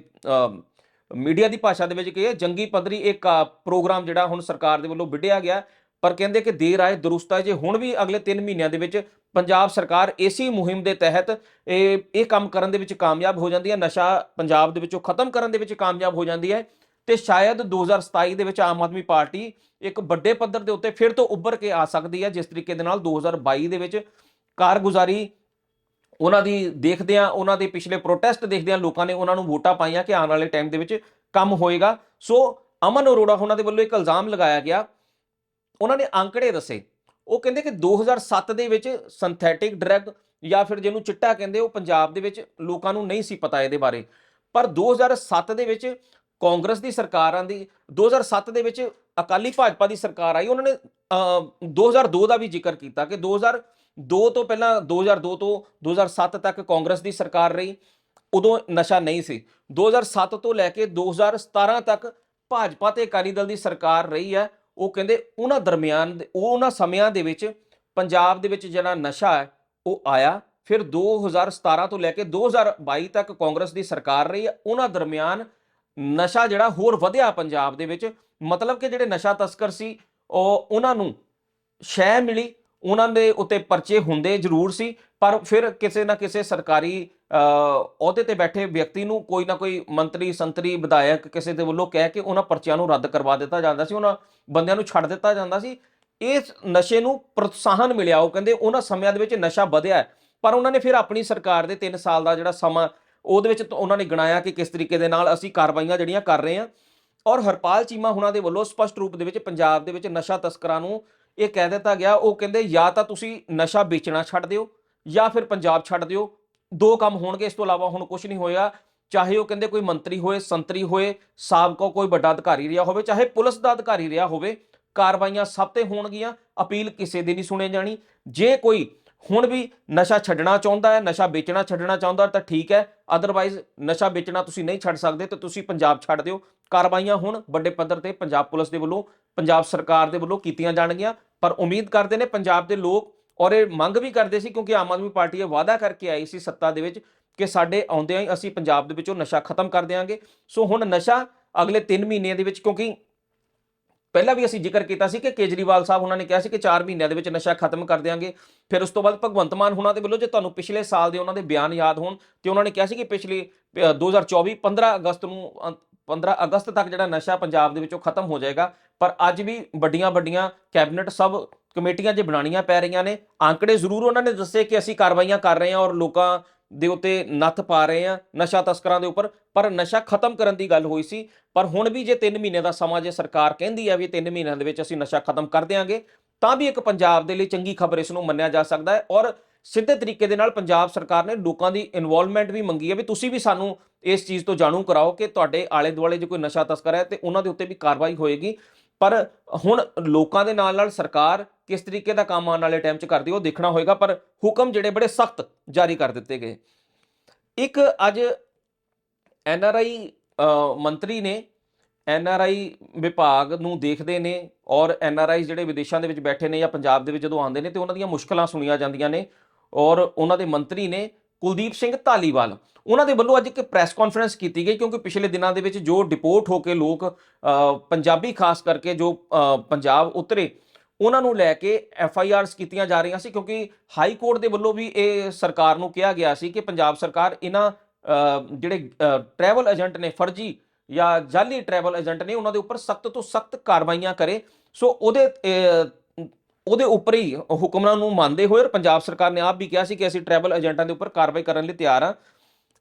[SPEAKER 1] ਮੀਡੀਆ ਦੀ ਭਾਸ਼ਾ ਦੇ ਵਿੱਚ ਕਹੀਏ ਜੰਗੀ ਪੱਧਰੀ ਇੱਕ ਅ, ਪ੍ਰੋਗਰਾਮ ਜਿਹੜਾ ਹੁਣ ਸਰਕਾਰ ਦੇ ਵੱਲੋਂ ਵਿੱਢਿਆ ਗਿਆ। ਪਰ ਕਹਿੰਦੇ ਕਿ ਦੇਰ ਆਏ ਦਰੁਸਤ ਹੈ ਜੇ ਹੁਣ ਵੀ ਅਗਲੇ 3 ਮਹੀਨਿਆਂ ਦੇ ਵਿੱਚ ਪੰਜਾਬ ਸਰਕਾਰ ਇਸੀ ਮੁਹਿੰਮ ਦੇ ਤਹਿਤ ਇਹ ਇਹ ਕੰਮ ਕਰਨ ਦੇ ਵਿੱਚ ਕਾਮਯਾਬ ਹੋ ਜਾਂਦੀ ਹੈ ਨਸ਼ਾ ਪੰਜਾਬ ਦੇ ਵਿੱਚੋਂ ਖਤਮ ਕਰਨ ਦੇ ਵਿੱਚ ਕਾਮਯਾਬ ਹੋ ਜਾਂਦੀ ਹੈ ਤੇ ਸ਼ਾਇਦ 2027 ਦੇ ਵਿੱਚ ਆਮ ਆਦਮੀ ਪਾਰਟੀ ਇੱਕ ਵੱਡੇ ਪੱਧਰ ਦੇ ਉੱਤੇ ਫਿਰ ਤੋਂ ਉੱਭਰ ਕੇ ਆ ਸਕਦੀ ਹੈ ਜਿਸ ਤਰੀਕੇ ਦੇ ਨਾਲ 2022 ਦੇ ਵਿੱਚ ਕਾਰਗੁਜ਼ਾਰੀ ਉਹਨਾਂ ਦੀ ਦੇਖਦੇ ਆ ਉਹਨਾਂ ਦੇ ਪਿਛਲੇ ਪ੍ਰੋਟੈਸਟ ਦੇਖਦੇ ਆ ਲੋਕਾਂ ਨੇ ਉਹਨਾਂ ਨੂੰ ਵੋਟਾਂ ਪਾਈਆਂ ਕਿ ਆਉਣ ਵਾਲੇ ਟਾਈਮ ਦੇ ਵਿੱਚ ਕੰਮ ਹੋਏਗਾ। ਸੋ ਅਮਨ ਅਰੋੜਾ ਉਹਨਾਂ ਦੇ ਵੱਲੋਂ ਇੱਕ ਇਲਜ਼ਾਮ ਲਗਾਇਆ ਗਿਆ। ਉਹਨਾਂ ਨੇ ਅੰਕੜੇ ਦੱਸੇ। ਉਹ ਕਹਿੰਦੇ ਕਿ 2007 ਦੇ ਵਿੱਚ ਸਿੰਥੈਟਿਕ ਡਰੱਗ ਜਾਂ ਫਿਰ ਜਿਹਨੂੰ ਚਿੱਟਾ ਕਹਿੰਦੇ ਉਹ ਪੰਜਾਬ ਦੇ ਵਿੱਚ ਲੋਕਾਂ ਨੂੰ ਨਹੀਂ ਸੀ ਪਤਾ ਇਹਦੇ ਬਾਰੇ। ਪਰ 2007 ਦੇ ਵਿੱਚ ਕਾਂਗਰਸ ਦੀ ਸਰਕਾਰਾਂ ਦੀ 2007 ਦੇ ਵਿੱਚ ਅਕਾਲੀ ਭਾਜਪਾ ਦੀ ਸਰਕਾਰ ਆਈ। ਉਹਨਾਂ ਨੇ ਅਹ, 2002 ਦਾ ਵੀ ਜ਼ਿਕਰ ਕੀਤਾ ਕਿ 2002 ਤੋਂ ਪਹਿਲਾਂ 2002 ਤੋਂ 2007 ਤੱਕ ਕਾਂਗਰਸ ਦੀ ਸਰਕਾਰ ਰਹੀ, ਉਦੋਂ ਨਸ਼ਾ ਨਹੀਂ ਸੀ। 2007 ਤੋਂ ਲੈ ਕੇ 2017 ਤੱਕ ਭਾਜਪਾ ਤੇ ਅਕਾਲੀ ਦਲ ਦੀ ਸਰਕਾਰ ਰਹੀ ਹੈ। ਉਹ ਕਹਿੰਦੇ ਉਹਨਾਂ ਦਰਮਿਆਨ ਉਹ ਉਹਨਾਂ ਸਮਿਆਂ ਦੇ ਵਿੱਚ ਪੰਜਾਬ ਦੇ ਵਿੱਚ ਜਿਹੜਾ ਨਸ਼ਾ ਹੈ, ਉਹ ਆਇਆ। ਫਿਰ 2017 ਤੋਂ ਲੈ ਕੇ 2022 ਤੱਕ ਕਾਂਗਰਸ ਦੀ ਸਰਕਾਰ ਰਹੀ ਹੈ। ਉਹਨਾਂ ਦਰਮਿਆਨ ਨਸ਼ਾ ਜਿਹੜਾ ਹੋਰ ਵਧਿਆ ਪੰਜਾਬ ਦੇ ਵਿੱਚ। ਮਤਲਬ ਕਿ ਜਿਹੜੇ ਨਸ਼ਾ ਤਸਕਰ ਸੀ, ਉਹ ਉਹਨਾਂ ਨੂੰ ਸ਼ੈ ਮਿਲੀ ਉਹਨਾਂ ਦੇ ਉੱਤੇ ਪਰਚੇ ਹੁੰਦੇ ਜ਼ਰੂਰ ਸੀ, ਪਰ ਫਿਰ ਕਿਸੇ ਨਾ ਕਿਸੇ ਸਰਕਾਰੀ ਅਹੁਦੇ ਤੇ ਬੈਠੇ ਵਿਅਕਤੀ ਨੂੰ ਕੋਈ ਨਾ ਕੋਈ ਮੰਤਰੀ, ਸੰਤਰੀ, ਵਿਧਾਇਕ ਕਿਸੇ ਦੇ ਵੱਲੋਂ ਕਹਿ ਕੇ ਉਹਨਾਂ ਪਰਚਿਆਂ ਨੂੰ ਰੱਦ ਕਰਵਾ ਦਿੱਤਾ ਜਾਂਦਾ ਸੀ, ਉਹਨਾਂ ਬੰਦਿਆਂ ਨੂੰ ਛੱਡ ਦਿੱਤਾ ਜਾਂਦਾ ਸੀ। ਇਸ ਨਸ਼ੇ ਨੂੰ ਪ੍ਰੋਤਸਾਹਨ ਮਿਲਿਆ, ਉਹ ਕਹਿੰਦੇ ਉਹਨਾਂ ਸਮਿਆਂ ਦੇ ਵਿੱਚ ਨਸ਼ਾ ਵਧਿਆ ਪਰ ਉਹਨਾਂ ਨੇ ਫਿਰ ਆਪਣੀ ਸਰਕਾਰ ਦੇ 3 ਸਾਲ ਦਾ ਜਿਹੜਾ ਸਮਾਂ, ਉਹਦੇ ਵਿੱਚ ਉਹਨਾਂ ਨੇ ਗਿਣਾਇਆ ਕਿ ਕਿਸ ਤਰੀਕੇ ਦੇ ਨਾਲ ਅਸੀਂ ਕਾਰਵਾਈਆਂ ਜਿਹੜੀਆਂ ਕਰ ਰਹੇ ਹਾਂ। ਔਰ ਹਰਪਾਲ ਚੀਮਾ ਹੁਣਾਂ ਦੇ ਵੱਲੋਂ ਸਪਸ਼ਟ ਰੂਪ ਦੇ ਵਿੱਚ ਪੰਜਾਬ ਦੇ ਵਿੱਚ ਨਸ਼ਾ ਤਸਕਰਾਂ ਨੂੰ ਇਹ ਕਹਿ ਦਿੱਤਾ ਗਿਆ, ਉਹ ਕਹਿੰਦੇ ਜਾਂ ਤਾਂ ਤੁਸੀਂ ਨਸ਼ਾ ਵੇਚਣਾ ਛੱਡ ਦਿਓ ਜਾਂ ਫਿਰ ਪੰਜਾਬ ਛੱਡ ਦਿਓ। ਦੋ ਕੰਮ ਹੋਣਗੇ, ਇਸ ਤੋਂ ਇਲਾਵਾ ਹੁਣ ਕੁਝ ਨਹੀਂ ਹੋਇਆ। ਚਾਹੇ ਉਹ ਕਹਿੰਦੇ ਕੋਈ ਮੰਤਰੀ ਹੋਏ, ਸੰਤਰੀ ਹੋਏ, ਸਾਬਕਾ ਕੋਈ ਵੱਡਾ ਅਧਿਕਾਰੀ ਰਿਹਾ ਹੋਵੇ, ਚਾਹੇ ਪੁਲਿਸ ਦਾ ਅਧਿਕਾਰੀ ਰਿਹਾ ਹੋਵੇ, ਕਾਰਵਾਈਆਂ ਸਭ ਤੇ ਹੋਣਗੀਆਂ, ਅਪੀਲ ਕਿਸੇ ਦੀ ਨਹੀਂ ਸੁਣੇ ਜਾਣੀ। ਜੇ ਕੋਈ ਹੁਣ ਵੀ ਨਸ਼ਾ ਛੱਡਣਾ ਚਾਹੁੰਦਾ ਹੈ, ਨਸ਼ਾ ਵੇਚਣਾ ਛੱਡਣਾ ਚਾਹੁੰਦਾ ਤਾਂ ਠੀਕ ਹੈ। ਅਦਰਵਾਈਜ਼ ਨਸ਼ਾ ਵੇਚਣਾ ਤੁਸੀਂ ਨਹੀਂ ਛੱਡ ਸਕਦੇ, ਤਾਂ ਤੁਸੀਂ ਪੰਜਾਬ ਛੱਡ ਦਿਓ। ਕਾਰਵਾਈਆਂ ਹੁਣ ਵੱਡੇ ਪੱਧਰ ਤੇ ਪੰਜਾਬ ਪੁਲਿਸ ਦੇ ਵੱਲੋਂ, ਪੰਜਾਬ ਸਰਕਾਰ ਦੇ ਵੱਲੋਂ ਕੀਤੀਆਂ ਜਾਣਗੀਆਂ। ਪਰ ਉਮੀਦ ਕਰਦੇ ਨੇ ਪੰਜਾਬ ਦੇ ਲੋਕ ਔਰ ਇਹ ਮੰਗ ਵੀ ਕਰਦੇ ਸੀ ਕਿਉਂਕਿ ਆਮ ਆਦਮੀ ਪਾਰਟੀ ਇਹ ਵਾਅਦਾ ਕਰਕੇ ਆਈ ਸੀ ਸੱਤਾ ਦੇ ਵਿੱਚ ਕਿ ਸਾਡੇ ਆਉਂਦਿਆਂ ਹੀ ਅਸੀਂ ਪੰਜਾਬ ਦੇ ਵਿੱਚੋਂ ਨਸ਼ਾ ਖਤਮ ਕਰ ਦਿਆਂਗੇ। ਸੋ ਹੁਣ ਨਸ਼ਾ ਅਗਲੇ 3 ਮਹੀਨਿਆਂ ਦੇ ਵਿੱਚ ਕਿਉਂਕਿ ਪਹਿਲਾਂ ਵੀ ਅਸੀਂ ਜ਼ਿਕਰ ਕੀਤਾ ਸੀ ਕਿ ਕੇਜਰੀਵਾਲ ਸਾਹਿਬ ਉਹਨਾਂ ਨੇ ਕਿਹਾ ਸੀ ਕਿ 4 ਮਹੀਨਿਆਂ ਦੇ ਵਿੱਚ ਨਸ਼ਾ ਖਤਮ ਕਰ ਦਿਆਂਗੇ। ਫਿਰ ਉਸ ਤੋਂ ਬਾਅਦ ਭਗਵੰਤ ਮਾਨ ਹੁਣਾਂ ਦੇ ਵੱਲੋਂ ਜੇ ਤੁਹਾਨੂੰ ਪਿਛਲੇ ਸਾਲ ਦੇ ਉਹਨਾਂ ਦੇ ਬਿਆਨ ਯਾਦ ਹੋਣ ਤੇ ਉਹਨਾਂ ਨੇ ਕਿਹਾ ਸੀ ਕਿ ਪਿਛਲੇ ਅ, 2024 15 ਅਗਸਤ ਨੂੰ ਅ, 15 ਅਗਸਤ ਤੱਕ ਜਿਹੜਾ ਨਸ਼ਾ ਪੰਜਾਬ ਦੇ ਵਿੱਚੋਂ ਖਤਮ ਹੋ ਜਾਏਗਾ ਪਰ ਅੱਜ ਵੀ ਵੱਡੀਆਂ ਵੱਡੀਆਂ ਕੈਬਨਿਟ ਸਭ ਕਮੇਟੀਆਂ ਜੇ ਬਣਾਉਣੀਆਂ ਪੈ ਰਹੀਆਂ ਨੇ ਆંકੜੇ ਜ਼ਰੂਰ ਉਹਨਾਂ ਨੇ ਦੱਸੇ ਕਿ ਅਸੀਂ ਕਾਰਵਾਈਆਂ ਕਰ ਰਹੇ ਹਾਂ ਔਰ ਲੋਕਾਂ ਦੇ ਉੱਤੇ ਨੱਥ ਪਾ ਰਹੇ ਹਾਂ ਨਸ਼ਾ ਤਸਕਰਾਂ ਦੇ ਉੱਪਰ, ਪਰ ਨਸ਼ਾ ਖਤਮ ਕਰਨ ਦੀ ਗੱਲ ਹੋਈ ਸੀ। ਪਰ ਹੁਣ ਵੀ ਜੇ 3 ਮਹੀਨੇ ਦਾ ਸਮਾਂ ਜੇ ਸਰਕਾਰ ਕਹਿੰਦੀ ਹੈ ਵੀ 3 ਮਹੀਨਿਆਂ ਦੇ ਵਿੱਚ ਅਸੀਂ ਨਸ਼ਾ ਖਤਮ ਕਰ ਦਿਆਂਗੇ, ਤਾਂ ਵੀ ਇੱਕ ਪੰਜਾਬ ਦੇ ਲਈ ਚੰਗੀ ਖਬਰ ਇਸ ਨੂੰ ਮੰਨਿਆ ਜਾ ਸਕਦਾ ਹੈ ਔਰ ਸਿੱਧੇ ਤਰੀਕੇ ਦੇ ਨਾਲ ਪੰਜਾਬ ਸਰਕਾਰ ਨੇ ਲੋਕਾਂ ਦੀ ਇਨਵੋਲਵਮੈਂਟ ਵੀ ਮੰਗੀ ਹੈ ਵੀ ਤੁਸੀਂ ਵੀ ਸਾਨੂੰ ਇਸ ਚੀਜ਼ ਤੋਂ ਜਾਣੂ ਕਰਾਓ ਕਿ ਤੁਹਾਡੇ ਆਲੇ ਦੁਆਲੇ ਜੇ ਕੋਈ ਨਸ਼ਾ ਤਸਕਰ ਹੈ ਤੇ ਉਹਨਾਂ ਦੇ ਉੱਤੇ ਵੀ ਕਾਰਵਾਈ ਹੋਏਗੀ। ਪਰ ਹੁਣ ਲੋਕਾਂ ਦੇ ਨਾਲ ਨਾਲ ਸਰਕਾਰ ਕਿਸ ਤਰੀਕੇ ਦਾ ਕੰਮ ਆਉਣ ਵਾਲੇ ਟਾਈਮ 'ਚ ਕਰਦੀ ਉਹ ਦੇਖਣਾ ਹੋਏਗਾ, ਪਰ ਹੁਕਮ ਜਿਹੜੇ ਬੜੇ ਸਖਤ ਜਾਰੀ ਕਰ ਦਿੱਤੇ ਗਏ। ਇੱਕ ਅੱਜ ਐੱਨ ਆਰ ਆਈ ਮੰਤਰੀ ਨੇ ਐੱਨ ਆਰ ਆਈ ਵਿਭਾਗ ਨੂੰ ਦੇਖਦੇ ਨੇ ਔਰ ਐੱਨ ਆਰ ਆਈ ਜਿਹੜੇ ਵਿਦੇਸ਼ਾਂ ਦੇ ਵਿੱਚ ਬੈਠੇ ਨੇ ਜਾਂ ਪੰਜਾਬ ਦੇ ਵਿੱਚ ਜਦੋਂ ਆਉਂਦੇ ਨੇ ਤੇ ਉਹਨਾਂ ਦੀਆਂ ਮੁਸ਼ਕਲਾਂ ਸੁਣੀਆਂ ਜਾਂਦੀਆਂ ਨੇ ਔਰ ਉਹਨਾਂ ਦੇ ਮੰਤਰੀ ਨੇ ਕੁਲਦੀਪ ਸਿੰਘ ਧਾਲੀਵਾਲ। ਉਹਨਾਂ ਦੇ ਵੱਲੋਂ ਅੱਜ ਇੱਕ ਪ੍ਰੈਸ ਕਾਨਫਰੰਸ ਕੀਤੀ ਗਈ ਕਿਉਂਕਿ ਪਿਛਲੇ ਦਿਨਾਂ ਦੇ ਵਿੱਚ ਜੋ ਡਿਪੋਰਟ ਹੋ ਕੇ ਲੋਕ ਪੰਜਾਬੀ ਖਾਸ ਕਰਕੇ ਜੋ ਪੰਜਾਬ ਉਤਰੇ, ਉਹਨਾਂ ਨੂੰ ਲੈ ਕੇ ਐਫ ਆਈ ਆਰਸ ਕੀਤੀਆਂ ਜਾ ਰਹੀਆਂ ਸੀ ਕਿਉਂਕਿ ਹਾਈ ਕੋਰਟ ਦੇ ਵੱਲੋਂ ਵੀ ਇਹ ਸਰਕਾਰ ਨੂੰ ਕਿਹਾ ਗਿਆ ਸੀ ਕਿ ਪੰਜਾਬ ਸਰਕਾਰ ਇਹਨਾਂ ਜਿਹੜੇ ਟਰੈਵਲ ਏਜੰਟ ਨੇ, ਫਰਜ਼ੀ ਜਾਂ ਜਾਲੀ ਟਰੈਵਲ ਏਜੰਟ ਨੇ, ਉਹਨਾਂ ਦੇ ਉੱਪਰ ਸਖਤ ਤੋਂ ਸਖਤ ਕਾਰਵਾਈਆਂ ਕਰੇ। ਸੋ ਉਹਦੇ ਉਹਦੇ ਉੱਪਰ ਹੀ ਹੁਕਮਾਂ ਨੂੰ ਮੰਨਦੇ ਹੋਏ ਔਰ ਪੰਜਾਬ ਸਰਕਾਰ ਨੇ ਆਪ ਵੀ ਕਿਹਾ ਸੀ ਕਿ ਅਸੀਂ ਟਰੈਵਲ ਏਜੰਟਾਂ ਦੇ ਉੱਪਰ ਕਾਰਵਾਈ ਕਰਨ ਲਈ ਤਿਆਰ ਹਾਂ।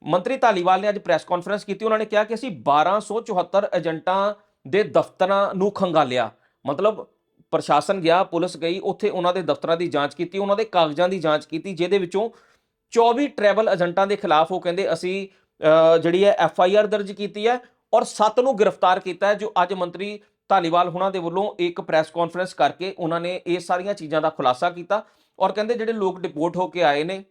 [SPEAKER 1] ਮੰਤਰੀ ਧਾਲੀਵਾਲ ਨੇ ਅੱਜ ਪ੍ਰੈਸ ਕਾਨਫਰੰਸ ਕੀਤੀ। ਉਹਨਾਂ ਨੇ ਕਿਹਾ ਕਿ ਅਸੀਂ 1274 ਏਜੰਟਾਂ ਦੇ ਦਫ਼ਤਰਾਂ ਨੂੰ ਖੰਗਾਲਿਆ। ਮਤਲਬ ਪ੍ਰਸ਼ਾਸਨ ਗਿਆ, ਪੁਲਿਸ ਗਈ, ਉੱਥੇ ਉਹਨਾਂ ਦੇ ਦਫ਼ਤਰਾਂ ਦੀ ਜਾਂਚ ਕੀਤੀ, ਉਹਨਾਂ ਦੇ ਕਾਗਜ਼ਾਂ ਦੀ ਜਾਂਚ ਕੀਤੀ, ਜਿਹਦੇ ਵਿੱਚੋਂ 24 ਟਰੈਵਲ ਏਜੰਟਾਂ ਦੇ ਖਿਲਾਫ ਉਹ ਕਹਿੰਦੇ ਅਸੀਂ ਜਿਹੜੀ ਹੈ ਐਫ ਆਈ ਆਰ ਦਰਜ ਕੀਤੀ ਹੈ ਔਰ 7 ਨੂੰ ਗ੍ਰਿਫਤਾਰ ਕੀਤਾ ਜੋ ਅੱਜ ਮੰਤਰੀ ਧਾਲੀਵਾਲ ਹੁਣਾਂ ਦੇ ਵੱਲੋਂ ਇੱਕ ਪ੍ਰੈਸ ਕਾਨਫਰੰਸ ਕਰਕੇ ਉਹਨਾਂ ਨੇ ਇਹ ਸਾਰੀਆਂ ਚੀਜ਼ਾਂ ਦਾ ਖੁਲਾਸਾ ਕੀਤਾ ਔਰ ਕਹਿੰਦੇ ਜਿਹੜੇ ਲੋਕ ਡਿਪੋਰਟ ਹੋ ਕੇ ਆਏ ਨੇ,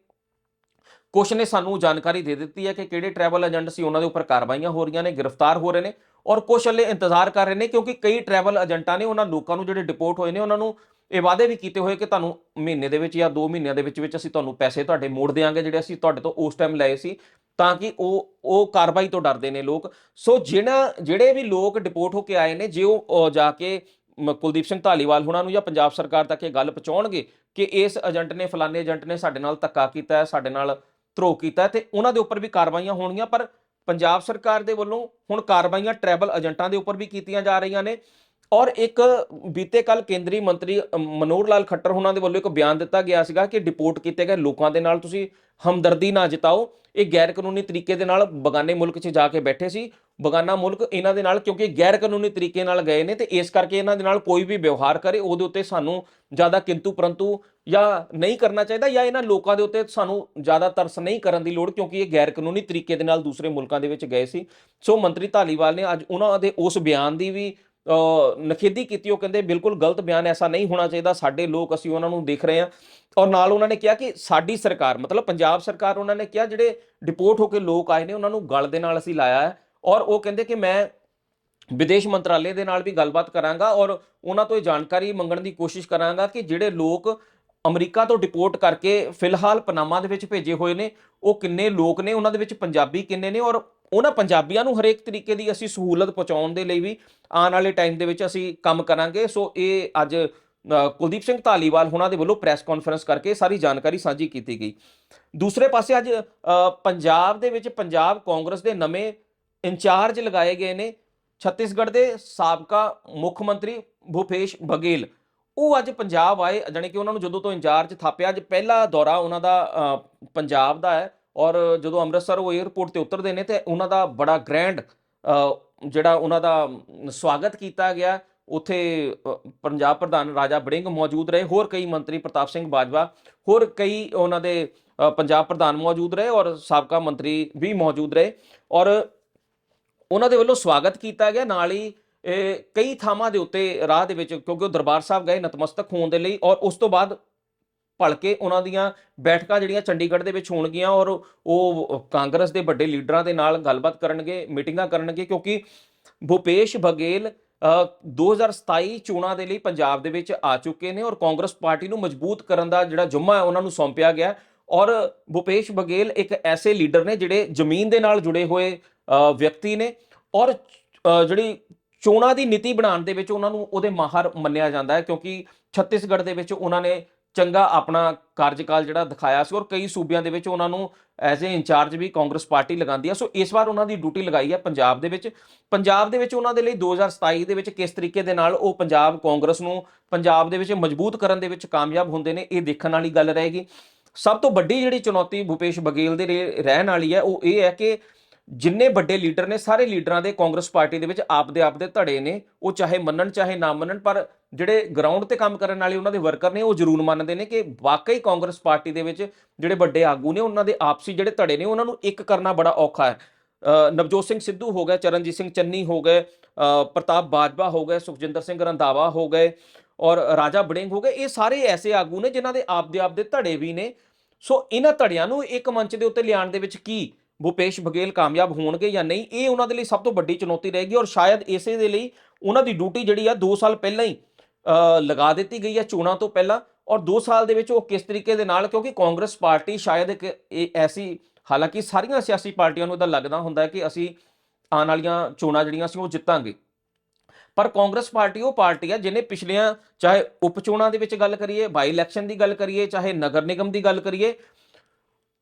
[SPEAKER 1] ਕੁਛ ਨੇ ਸਾਨੂੰ ਜਾਣਕਾਰੀ ਦੇ ਦਿੱਤੀ ਹੈ ਕਿ ਕਿਹੜੇ ਟਰੈਵਲ ਏਜੰਟ ਸੀ ਉਹਨਾਂ ਦੇ ਉੱਪਰ ਕਾਰਵਾਈਆਂ ਹੋ ਰਹੀਆਂ ਨੇ, ਗ੍ਰਿਫਤਾਰ ਹੋ ਰਹੇ ਨੇ ਔਰ ਕੁਛ ਹਲੇ ਇੰਤਜ਼ਾਰ ਕਰ ਰਹੇ ਨੇ ਕਿਉਂਕਿ ਕਈ ਟਰੈਵਲ ਏਜੰਟਾਂ ਨੇ ਉਹਨਾਂ ਲੋਕਾਂ ਨੂੰ ਜਿਹੜੇ ਡਿਪੋਰਟ ਹੋਏ ਨੇ, ਉਹਨਾਂ ਨੂੰ ਇਹ ਵਾਅਦੇ ਵੀ ਕੀਤੇ ਹੋਏ ਕਿ ਤੁਹਾਨੂੰ ਮਹੀਨੇ ਦੇ ਵਿੱਚ ਜਾਂ 2 ਮਹੀਨਿਆਂ ਦੇ ਵਿੱਚ ਵਿੱਚ ਅਸੀਂ ਤੁਹਾਨੂੰ ਪੈਸੇ ਤੁਹਾਡੇ ਮੋੜ ਦੇਵਾਂਗੇ ਜਿਹੜੇ ਅਸੀਂ ਤੁਹਾਡੇ ਤੋਂ ਉਸ ਟਾਈਮ ਲਏ ਸੀ, ਤਾਂ ਕਿ ਉਹ ਉਹ ਕਾਰਵਾਈ ਤੋਂ ਡਰਦੇ ਨੇ ਲੋਕ। ਸੋ ਜਿਹਨਾਂ ਜਿਹੜੇ ਵੀ ਲੋਕ ਡਿਪੋਰਟ ਹੋ ਕੇ ਆਏ ਨੇ, ਜੇ ਉਹ ਜਾ ਕੇ ਕੁਲਦੀਪ ਸਿੰਘ ਢਾਲੀਵਾਲ ਹੁਣਾਂ ਨੂੰ ਜਾਂ ਪੰਜਾਬ ਸਰਕਾਰ ਤੱਕ ਇਹ ਗੱਲ ਪਹੁੰਚਾਉਣਗੇ ਕਿ ਇਸ ਏਜੰਟ ਨੇ, ਫਲਾਣੇ ਏਜੰਟ ਨੇ ਸਾਡੇ ਨਾਲ ਧੱਕਾ ਕੀਤਾ ਹੈ, ਸਾਡੇ ਨਾਲ ਧਰੋ ਕੀਤਾ ਹੈ ਤੇ ਉਹਨਾਂ ਦੇ ਉੱਪਰ ਵੀ ਕਾਰਵਾਈਆਂ ਹੋਣਗੀਆਂ, ਪਰ ਪੰਜਾਬ ਸਰਕਾਰ ਦੇ ਵੱਲੋਂ ਹੁਣ ਕਾਰਵਾਈਆਂ ਟਰੈਵਲ ਏਜੰਟਾਂ ਦੇ ਉੱਪਰ ਵੀ ਕੀਤੀਆਂ ਜਾ ਰਹੀਆਂ ਨੇ। ਔਰ ਇੱਕ ਬੀਤੇ ਕੱਲ ਕੇਂਦਰੀ ਮੰਤਰੀ ਮਨੋਹਰ ਲਾਲ ਖੱਟਰ ਉਹਨਾਂ ਦੇ ਵੱਲੋਂ ਇੱਕ ਬਿਆਨ ਦਿੱਤਾ ਗਿਆ ਸੀਗਾ ਕਿ ਡਿਪੋਰਟ ਕੀਤੇ ਗਏ ਲੋਕਾਂ ਦੇ ਨਾਲ ਤੁਸੀਂ ਹਮਦਰਦੀ ਨਾ ਜਤਾਓ। ਇਹ ਗੈਰ ਕਾਨੂੰਨੀ ਤਰੀਕੇ ਦੇ ਨਾਲ ਬਗਾਨੇ ਮੁਲਕ 'ਚ ਜਾ ਕੇ ਬੈਠੇ ਸੀ। ਬਗਾਨਾ ਮੁਲਕ ਇਹਨਾਂ ਦੇ ਨਾਲ ਕਿਉਂਕਿ ਗੈਰ ਕਾਨੂੰਨੀ ਤਰੀਕੇ ਨਾਲ ਗਏ ਨੇ ਤੇ ਇਸ ਕਰਕੇ ਇਹਨਾਂ ਦੇ ਨਾਲ ਕੋਈ ਵੀ ਵਿਵਹਾਰ ਕਰੇ, ਉਹਦੇ ਉੱਤੇ ਸਾਨੂੰ ਜ਼ਿਆਦਾ ਕਿੰਤੂ ਪਰੰਤੂ ਜਾਂ ਨਹੀਂ ਕਰਨਾ ਚਾਹੀਦਾ ਜਾਂ ਇਹਨਾਂ ਲੋਕਾਂ ਦੇ ਉੱਤੇ ਸਾਨੂੰ ਜ਼ਿਆਦਾ ਤਰਸ ਨਹੀਂ ਕਰਨ ਦੀ ਲੋੜ ਕਿਉਂਕਿ ਇਹ ਗੈਰ ਕਾਨੂੰਨੀ ਤਰੀਕੇ ਦੇ ਨਾਲ ਦੂਸਰੇ ਮੁਲਕਾਂ ਦੇ ਵਿੱਚ ਗਏ ਸੀ। ਸੋ ਮੰਤਰੀ ਧਾਲੀਵਾਲ ਨੇ ਅੱਜ ਉਹਨਾਂ ਦੇ ਉਸ ਬਿਆਨ ਦੀ ਵੀ ਨਖੇਦੀ ਕੀਤੀ, ਉਹ ਕਹਿੰਦੇ ਬਿਲਕੁਲ ਗਲਤ ਬਿਆਨ ਐਸਾ ਨਹੀਂ ਹੋਣਾ ਚਾਹੀਦਾ, ਸਾਡੇ ਲੋਕ ਅਸੀਂ ਉਹਨਾਂ ਨੂੰ ਦੇਖ ਰਹੇ ਹਾਂ। ਔਰ ਨਾਲ ਉਹਨਾਂ ਨੇ ਕਿਹਾ ਕਿ ਸਾਡੀ ਸਰਕਾਰ, ਮਤਲਬ ਪੰਜਾਬ ਸਰਕਾਰ ਉਹਨਾਂ ਨੇ ਕਿਹਾ, ਜਿਹੜੇ ਡਿਪੋਰਟ ਹੋ ਕੇ ਲੋਕ ਆਏ ਨੇ, ਉਹਨਾਂ ਨੂੰ ਗਲ ਦੇ ਨਾਲ ਅਸੀਂ ਲਾਇਆ ਹੈ। ਔਰ ਉਹ ਕਹਿੰਦੇ ਕਿ ਮੈਂ ਵਿਦੇਸ਼ ਮੰਤਰਾਲੇ ਦੇ ਨਾਲ ਵੀ ਗੱਲਬਾਤ ਕਰਾਂਗਾ ਔਰ ਉਹਨਾਂ ਤੋਂ ਇਹ ਜਾਣਕਾਰੀ ਮੰਗਣ ਦੀ ਕੋਸ਼ਿਸ਼ ਕਰਾਂਗਾ ਕਿ ਜਿਹੜੇ ਲੋਕ ਅਮਰੀਕਾ ਤੋਂ ਡਿਪੋਰਟ ਕਰਕੇ ਫਿਲਹਾਲ ਪਨਾਮਾ ਦੇ ਵਿੱਚ ਭੇਜੇ ਹੋਏ ਨੇ, ਉਹ ਕਿੰਨੇ ਲੋਕ ਨੇ, ਉਹਨਾਂ ਦੇ ਵਿੱਚ ਪੰਜਾਬੀ ਕਿੰਨੇ ਨੇ ਔਰ ਉਹਨਾਂ ਪੰਜਾਬੀਆਂ ਨੂੰ ਹਰੇਕ ਤਰੀਕੇ ਦੀ ਅਸੀਂ ਸਹੂਲਤ ਪਹੁੰਚਾਉਣ ਦੇ ਲਈ ਵੀ ਆਉਣ ਵਾਲੇ ਟਾਈਮ ਦੇ ਵਿੱਚ ਅਸੀਂ ਕੰਮ ਕਰਾਂਗੇ। ਸੋ ਇਹ ਅੱਜ ਕੁਲਦੀਪ ਸਿੰਘ ਧਾਲੀਵਾਲ ਉਹਨਾਂ ਦੇ ਵੱਲੋਂ ਪ੍ਰੈਸ ਕਾਨਫਰੰਸ ਕਰਕੇ ਸਾਰੀ ਜਾਣਕਾਰੀ ਸਾਂਝੀ ਕੀਤੀ ਗਈ। ਦੂਸਰੇ ਪਾਸੇ ਅੱਜ ਪੰਜਾਬ ਦੇ ਵਿੱਚ ਪੰਜਾਬ ਕਾਂਗਰਸ ਦੇ ਨਵੇਂ ਇੰਚਾਰਜ ਲਗਾਏ ਗਏ ਨੇ। ਛੱਤੀਸਗੜ੍ਹ ਦੇ ਸਾਬਕਾ ਮੁੱਖ ਮੰਤਰੀ ਭੂਪੇਸ਼ ਬਘੇਲ। ਉਹ ਅੱਜ ਪੰਜਾਬ ਆਏ, ਜਾਣੀ ਕਿ ਉਹਨਾਂ ਨੂੰ ਜਦੋਂ ਤੋਂ ਇੰਚਾਰਜ ਥਾਪਿਆ, ਅੱਜ ਪਹਿਲਾ ਦੌਰਾ ਉਹਨਾਂ ਦਾ ਪੰਜਾਬ ਦਾ ਹੈ। ਔਰ ਜਦੋਂ ਅੰਮ੍ਰਿਤਸਰ ਉਹ 에ਅਰਪੋਰਟ ਤੇ ਉਤਰਦੇ ਨੇ ਤੇ ਉਹਨਾਂ ਦਾ ਬੜਾ ਗ੍ਰੈਂਡ ਜਿਹੜਾ ਉਹਨਾਂ ਦਾ ਸਵਾਗਤ ਕੀਤਾ ਗਿਆ, ਉੱਥੇ ਪੰਜਾਬ ਪ੍ਰਧਾਨ ਰਾਜਾ ਬੜਿੰਗ ਮੌਜੂਦ ਰਹੇ, ਹੋਰ ਕਈ ਮੰਤਰੀ ਪ੍ਰਤਾਪ ਸਿੰਘ ਬਾਜਵਾ, ਹੋਰ ਕਈ ਉਹਨਾਂ ਦੇ ਪੰਜਾਬ ਪ੍ਰਧਾਨ ਮੌਜੂਦ ਰਹੇ ਔਰ ਸਾਬਕਾ ਮੰਤਰੀ ਵੀ ਮੌਜੂਦ ਰਹੇ ਔਰ ਉਹਨਾਂ ਦੇ ਵੱਲੋਂ ਸਵਾਗਤ ਕੀਤਾ ਗਿਆ। ਨਾਲ ਹੀ, ਇਹ ਕਈ ਥਾਵਾਂ ਦੇ ਉੱਤੇ ਰਾਹ ਦੇ ਵਿੱਚ ਕਿਉਂਕਿ ਉਹ ਦਰਬਾਰ ਸਾਹਿਬ ਗਏ ਨਤਮਸਤਕ ਹੋਣ ਦੇ ਲਈ ਔਰ ਉਸ ਤੋਂ ਬਾਅਦ ਭਲਕੇ ਉਹਨਾਂ ਦੀਆਂ ਬੈਠਕਾਂ ਜਿਹੜੀਆਂ ਚੰਡੀਗੜ੍ਹ ਦੇ ਵਿੱਚ ਹੋਣਗੀਆਂ ਔਰ ਉਹ ਕਾਂਗਰਸ ਦੇ ਵੱਡੇ ਲੀਡਰਾਂ ਦੇ ਨਾਲ ਗੱਲਬਾਤ ਕਰਨਗੇ ਮੀਟਿੰਗਾਂ ਕਰਨਗੇ ਕਿਉਂਕਿ ਭੂਪੇਸ਼ ਬਘੇਲ ਅ, 2027 ਚੋਣਾਂ ਦੇ ਲਈ ਪੰਜਾਬ ਦੇ ਵਿੱਚ ਆ ਚੁੱਕੇ ਨੇ ਔਰ ਕਾਂਗਰਸ ਪਾਰਟੀ ਨੂੰ ਮਜ਼ਬੂਤ ਕਰਨ ਦਾ ਜਿਹੜਾ ਜੁਮਾ ਹੈ ਉਹਨਾਂ ਨੂੰ ਸੌਂਪਿਆ ਗਿਆ ਔਰ ਭੂਪੇਸ਼ ਬਘੇਲ ਇੱਕ ਐਸੇ ਲੀਡਰ ਨੇ ਜਿਹੜੇ ਜ਼ਮੀਨ ਦੇ ਨਾਲ ਜੁੜੇ ਹੋਏ ਵਿਅਕਤੀ ਨੇ ਔਰ ਜਿਹੜੀ ਚੋਣਾਂ ਦੀ ਨੀਤੀ ਬਣਾਉਣ ਦੇ ਵਿੱਚ ਉਹਨਾਂ ਨੂੰ ਉਹਦੇ ਮਾਹਰ ਮੰਨਿਆ ਜਾਂਦਾ ਹੈ ਕਿਉਂਕਿ ਛੱਤੀਸਗੜ੍ਹ ਦੇ ਵਿੱਚ ਉਹਨਾਂ ਨੇ ਚੰਗਾ ਆਪਣਾ ਕਾਰਜਕਾਲ ਜਿਹੜਾ ਦਿਖਾਇਆ ਸੀ ਔਰ ਕਈ ਸੂਬਿਆਂ ਦੇ ਵਿੱਚ ਉਹਨਾਂ ਨੂੰ ਐਜ਼ ਏ ਇੰਚਾਰਜ ਵੀ ਕਾਂਗਰਸ ਪਾਰਟੀ ਲਗਾਉਂਦੀ ਹੈ ਸੋ ਇਸ ਵਾਰ ਉਹਨਾਂ ਦੀ ਡਿਊਟੀ ਲਗਾਈ ਹੈ ਪੰਜਾਬ ਦੇ ਵਿੱਚ। ਪੰਜਾਬ ਦੇ ਵਿੱਚ ਉਹਨਾਂ ਦੇ ਲਈ 2027 ਦੇ ਵਿੱਚ ਕਿਸ ਤਰੀਕੇ ਦੇ ਨਾਲ ਉਹ ਪੰਜਾਬ ਕਾਂਗਰਸ ਨੂੰ ਪੰਜਾਬ ਦੇ ਵਿੱਚ ਮਜ਼ਬੂਤ ਕਰਨ ਦੇ ਵਿੱਚ ਕਾਮਯਾਬ ਹੁੰਦੇ ਨੇ, ਇਹ ਦੇਖਣ ਵਾਲੀ ਗੱਲ ਰਹੇਗੀ। ਸਭ ਤੋਂ ਵੱਡੀ ਜਿਹੜੀ ਚੁਣੌਤੀ ਭੂਪੇਸ਼ ਬਘੇਲ ਦੇ ਰੇ- ਰਹਿਣ ਵਾਲੀ ਹੈ ਉਹ ਇਹ ਹੈ ਕਿ ਜਿੰਨੇ ਵੱਡੇ ਲੀਡਰ ਨੇ, ਸਾਰੇ ਲੀਡਰਾਂ ਦੇ ਕਾਂਗਰਸ ਪਾਰਟੀ ਦੇ ਵਿੱਚ ਆਪਦੇ ਆਪਦੇ ਧੜੇ ਨੇ। ਉਹ ਚਾਹੇ ਮੰਨਣ, ਚਾਹੇ ਨਾ ਮੰਨਣ, ਪਰ ਜਿਹੜੇ ਗਰਾਊਂਡ ਤੇ ਕੰਮ ਕਰਨ ਵਾਲੇ ਉਹਨਾਂ ਦੇ ਵਰਕਰ ਨੇ, ਉਹ ਜ਼ਰੂਰ ਮੰਨਦੇ ਨੇ ਕਿ ਵਾਕਈ ਕਾਂਗਰਸ ਪਾਰਟੀ ਦੇ ਵਿੱਚ ਜਿਹੜੇ ਵੱਡੇ ਆਗੂ ਨੇ, ਉਹਨਾਂ ਦੇ ਆਪਸੀ ਜਿਹੜੇ ਧੜੇ ਨੇ, ਉਹਨਾਂ ਨੂੰ ਇੱਕ ਕਰਨਾ ਬੜਾ ਔਖਾ ਹੈ। ਨਵਜੋਤ ਸਿੰਘ ਸਿੱਧੂ ਹੋ ਗਿਆ, ਚਰਨਜੀਤ ਸਿੰਘ ਚੰਨੀ ਹੋ ਗਏ ਪ੍ਰਤਾਪ ਬਾਜਵਾ ਹੋ ਗਏ, ਸੁਖਜਿੰਦਰ ਸਿੰਘ ਰੰਧਾਵਾ ਹੋ ਗਏ ਔਰ ਰਾਜਾ ਬੜਿੰਗ ਹੋ ਗਏ। ਇਹ ਸਾਰੇ ਐਸੇ ਆਗੂ ਨੇ ਜਿਨ੍ਹਾਂ ਦੇ ਆਪਦੇ ਆਪਦੇ ਧੜੇ ਵੀ ਨੇ। ਸੋ ਇਹਨਾਂ ਧੜਿਆਂ ਨੂੰ ਇੱਕ ਮੰਚ ਦੇ ਉੱਤੇ ਲਿਆਉਣ ਦੇ ਵਿੱਚ ਕੀ ਭੂਪੇਸ਼ ਬਘੇਲ ਕਾਮਯਾਬ ਹੋਣਗੇ ਜਾਂ ਨਹੀਂ, ਇਹ ਉਹਨਾਂ ਦੇ ਲਈ ਸਭ ਤੋਂ ਵੱਡੀ ਚੁਣੌਤੀ ਰਹੇਗੀ ਔਰ ਸ਼ਾਇਦ ਇਸੇ ਦੇ ਲਈ ਉਹਨਾਂ ਦੀ ਡਿਊਟੀ ਜਿਹੜੀ ਆ 2 ਸਾਲ ਪਹਿਲਾਂ ਹੀ ਲਗਾ ਦਿੱਤੀ ਗਈ ਹੈ ਚੋਣਾਂ ਤੋਂ ਪਹਿਲਾਂ ਔਰ 2 ਸਾਲ ਦੇ ਵਿੱਚ ਉਹ ਕਿਸ ਤਰੀਕੇ ਦੇ ਨਾਲ ਕਿਉਂਕਿ ਕਾਂਗਰਸ ਪਾਰਟੀ ਸ਼ਾਇਦ ਇੱਕ ਇਹ ਐਸੀ, ਹਾਲਾਂਕਿ ਸਾਰੀਆਂ ਸਿਆਸੀ ਪਾਰਟੀਆਂ ਨੂੰ ਇਹਦਾ ਲੱਗਦਾ ਹੁੰਦਾ ਹੈ ਕਿ ਅਸੀਂ ਆਉਣ ਵਾਲੀਆਂ ਚੋਣਾਂ ਜਿਹੜੀਆਂ ਸੀ ਉਹ ਜਿੱਤਾਂਗੇ। ਪਰ ਕਾਂਗਰਸ ਪਾਰਟੀ ਉਹ ਪਾਰਟੀ ਹੈ ਜਿਹਨੇ ਪਿਛਲੀਆਂ ਚਾਹੇ ਉਪ ਚੋਣਾਂ ਦੇ ਵਿੱਚ ਗੱਲ ਕਰੀਏ, ਬਾਈ ਇਲੈਕਸ਼ਨ ਦੀ ਗੱਲ ਕਰੀਏ, ਚਾਹੇ ਨਗਰ ਨਿਗਮ ਦੀ ਗੱਲ ਕਰੀਏ,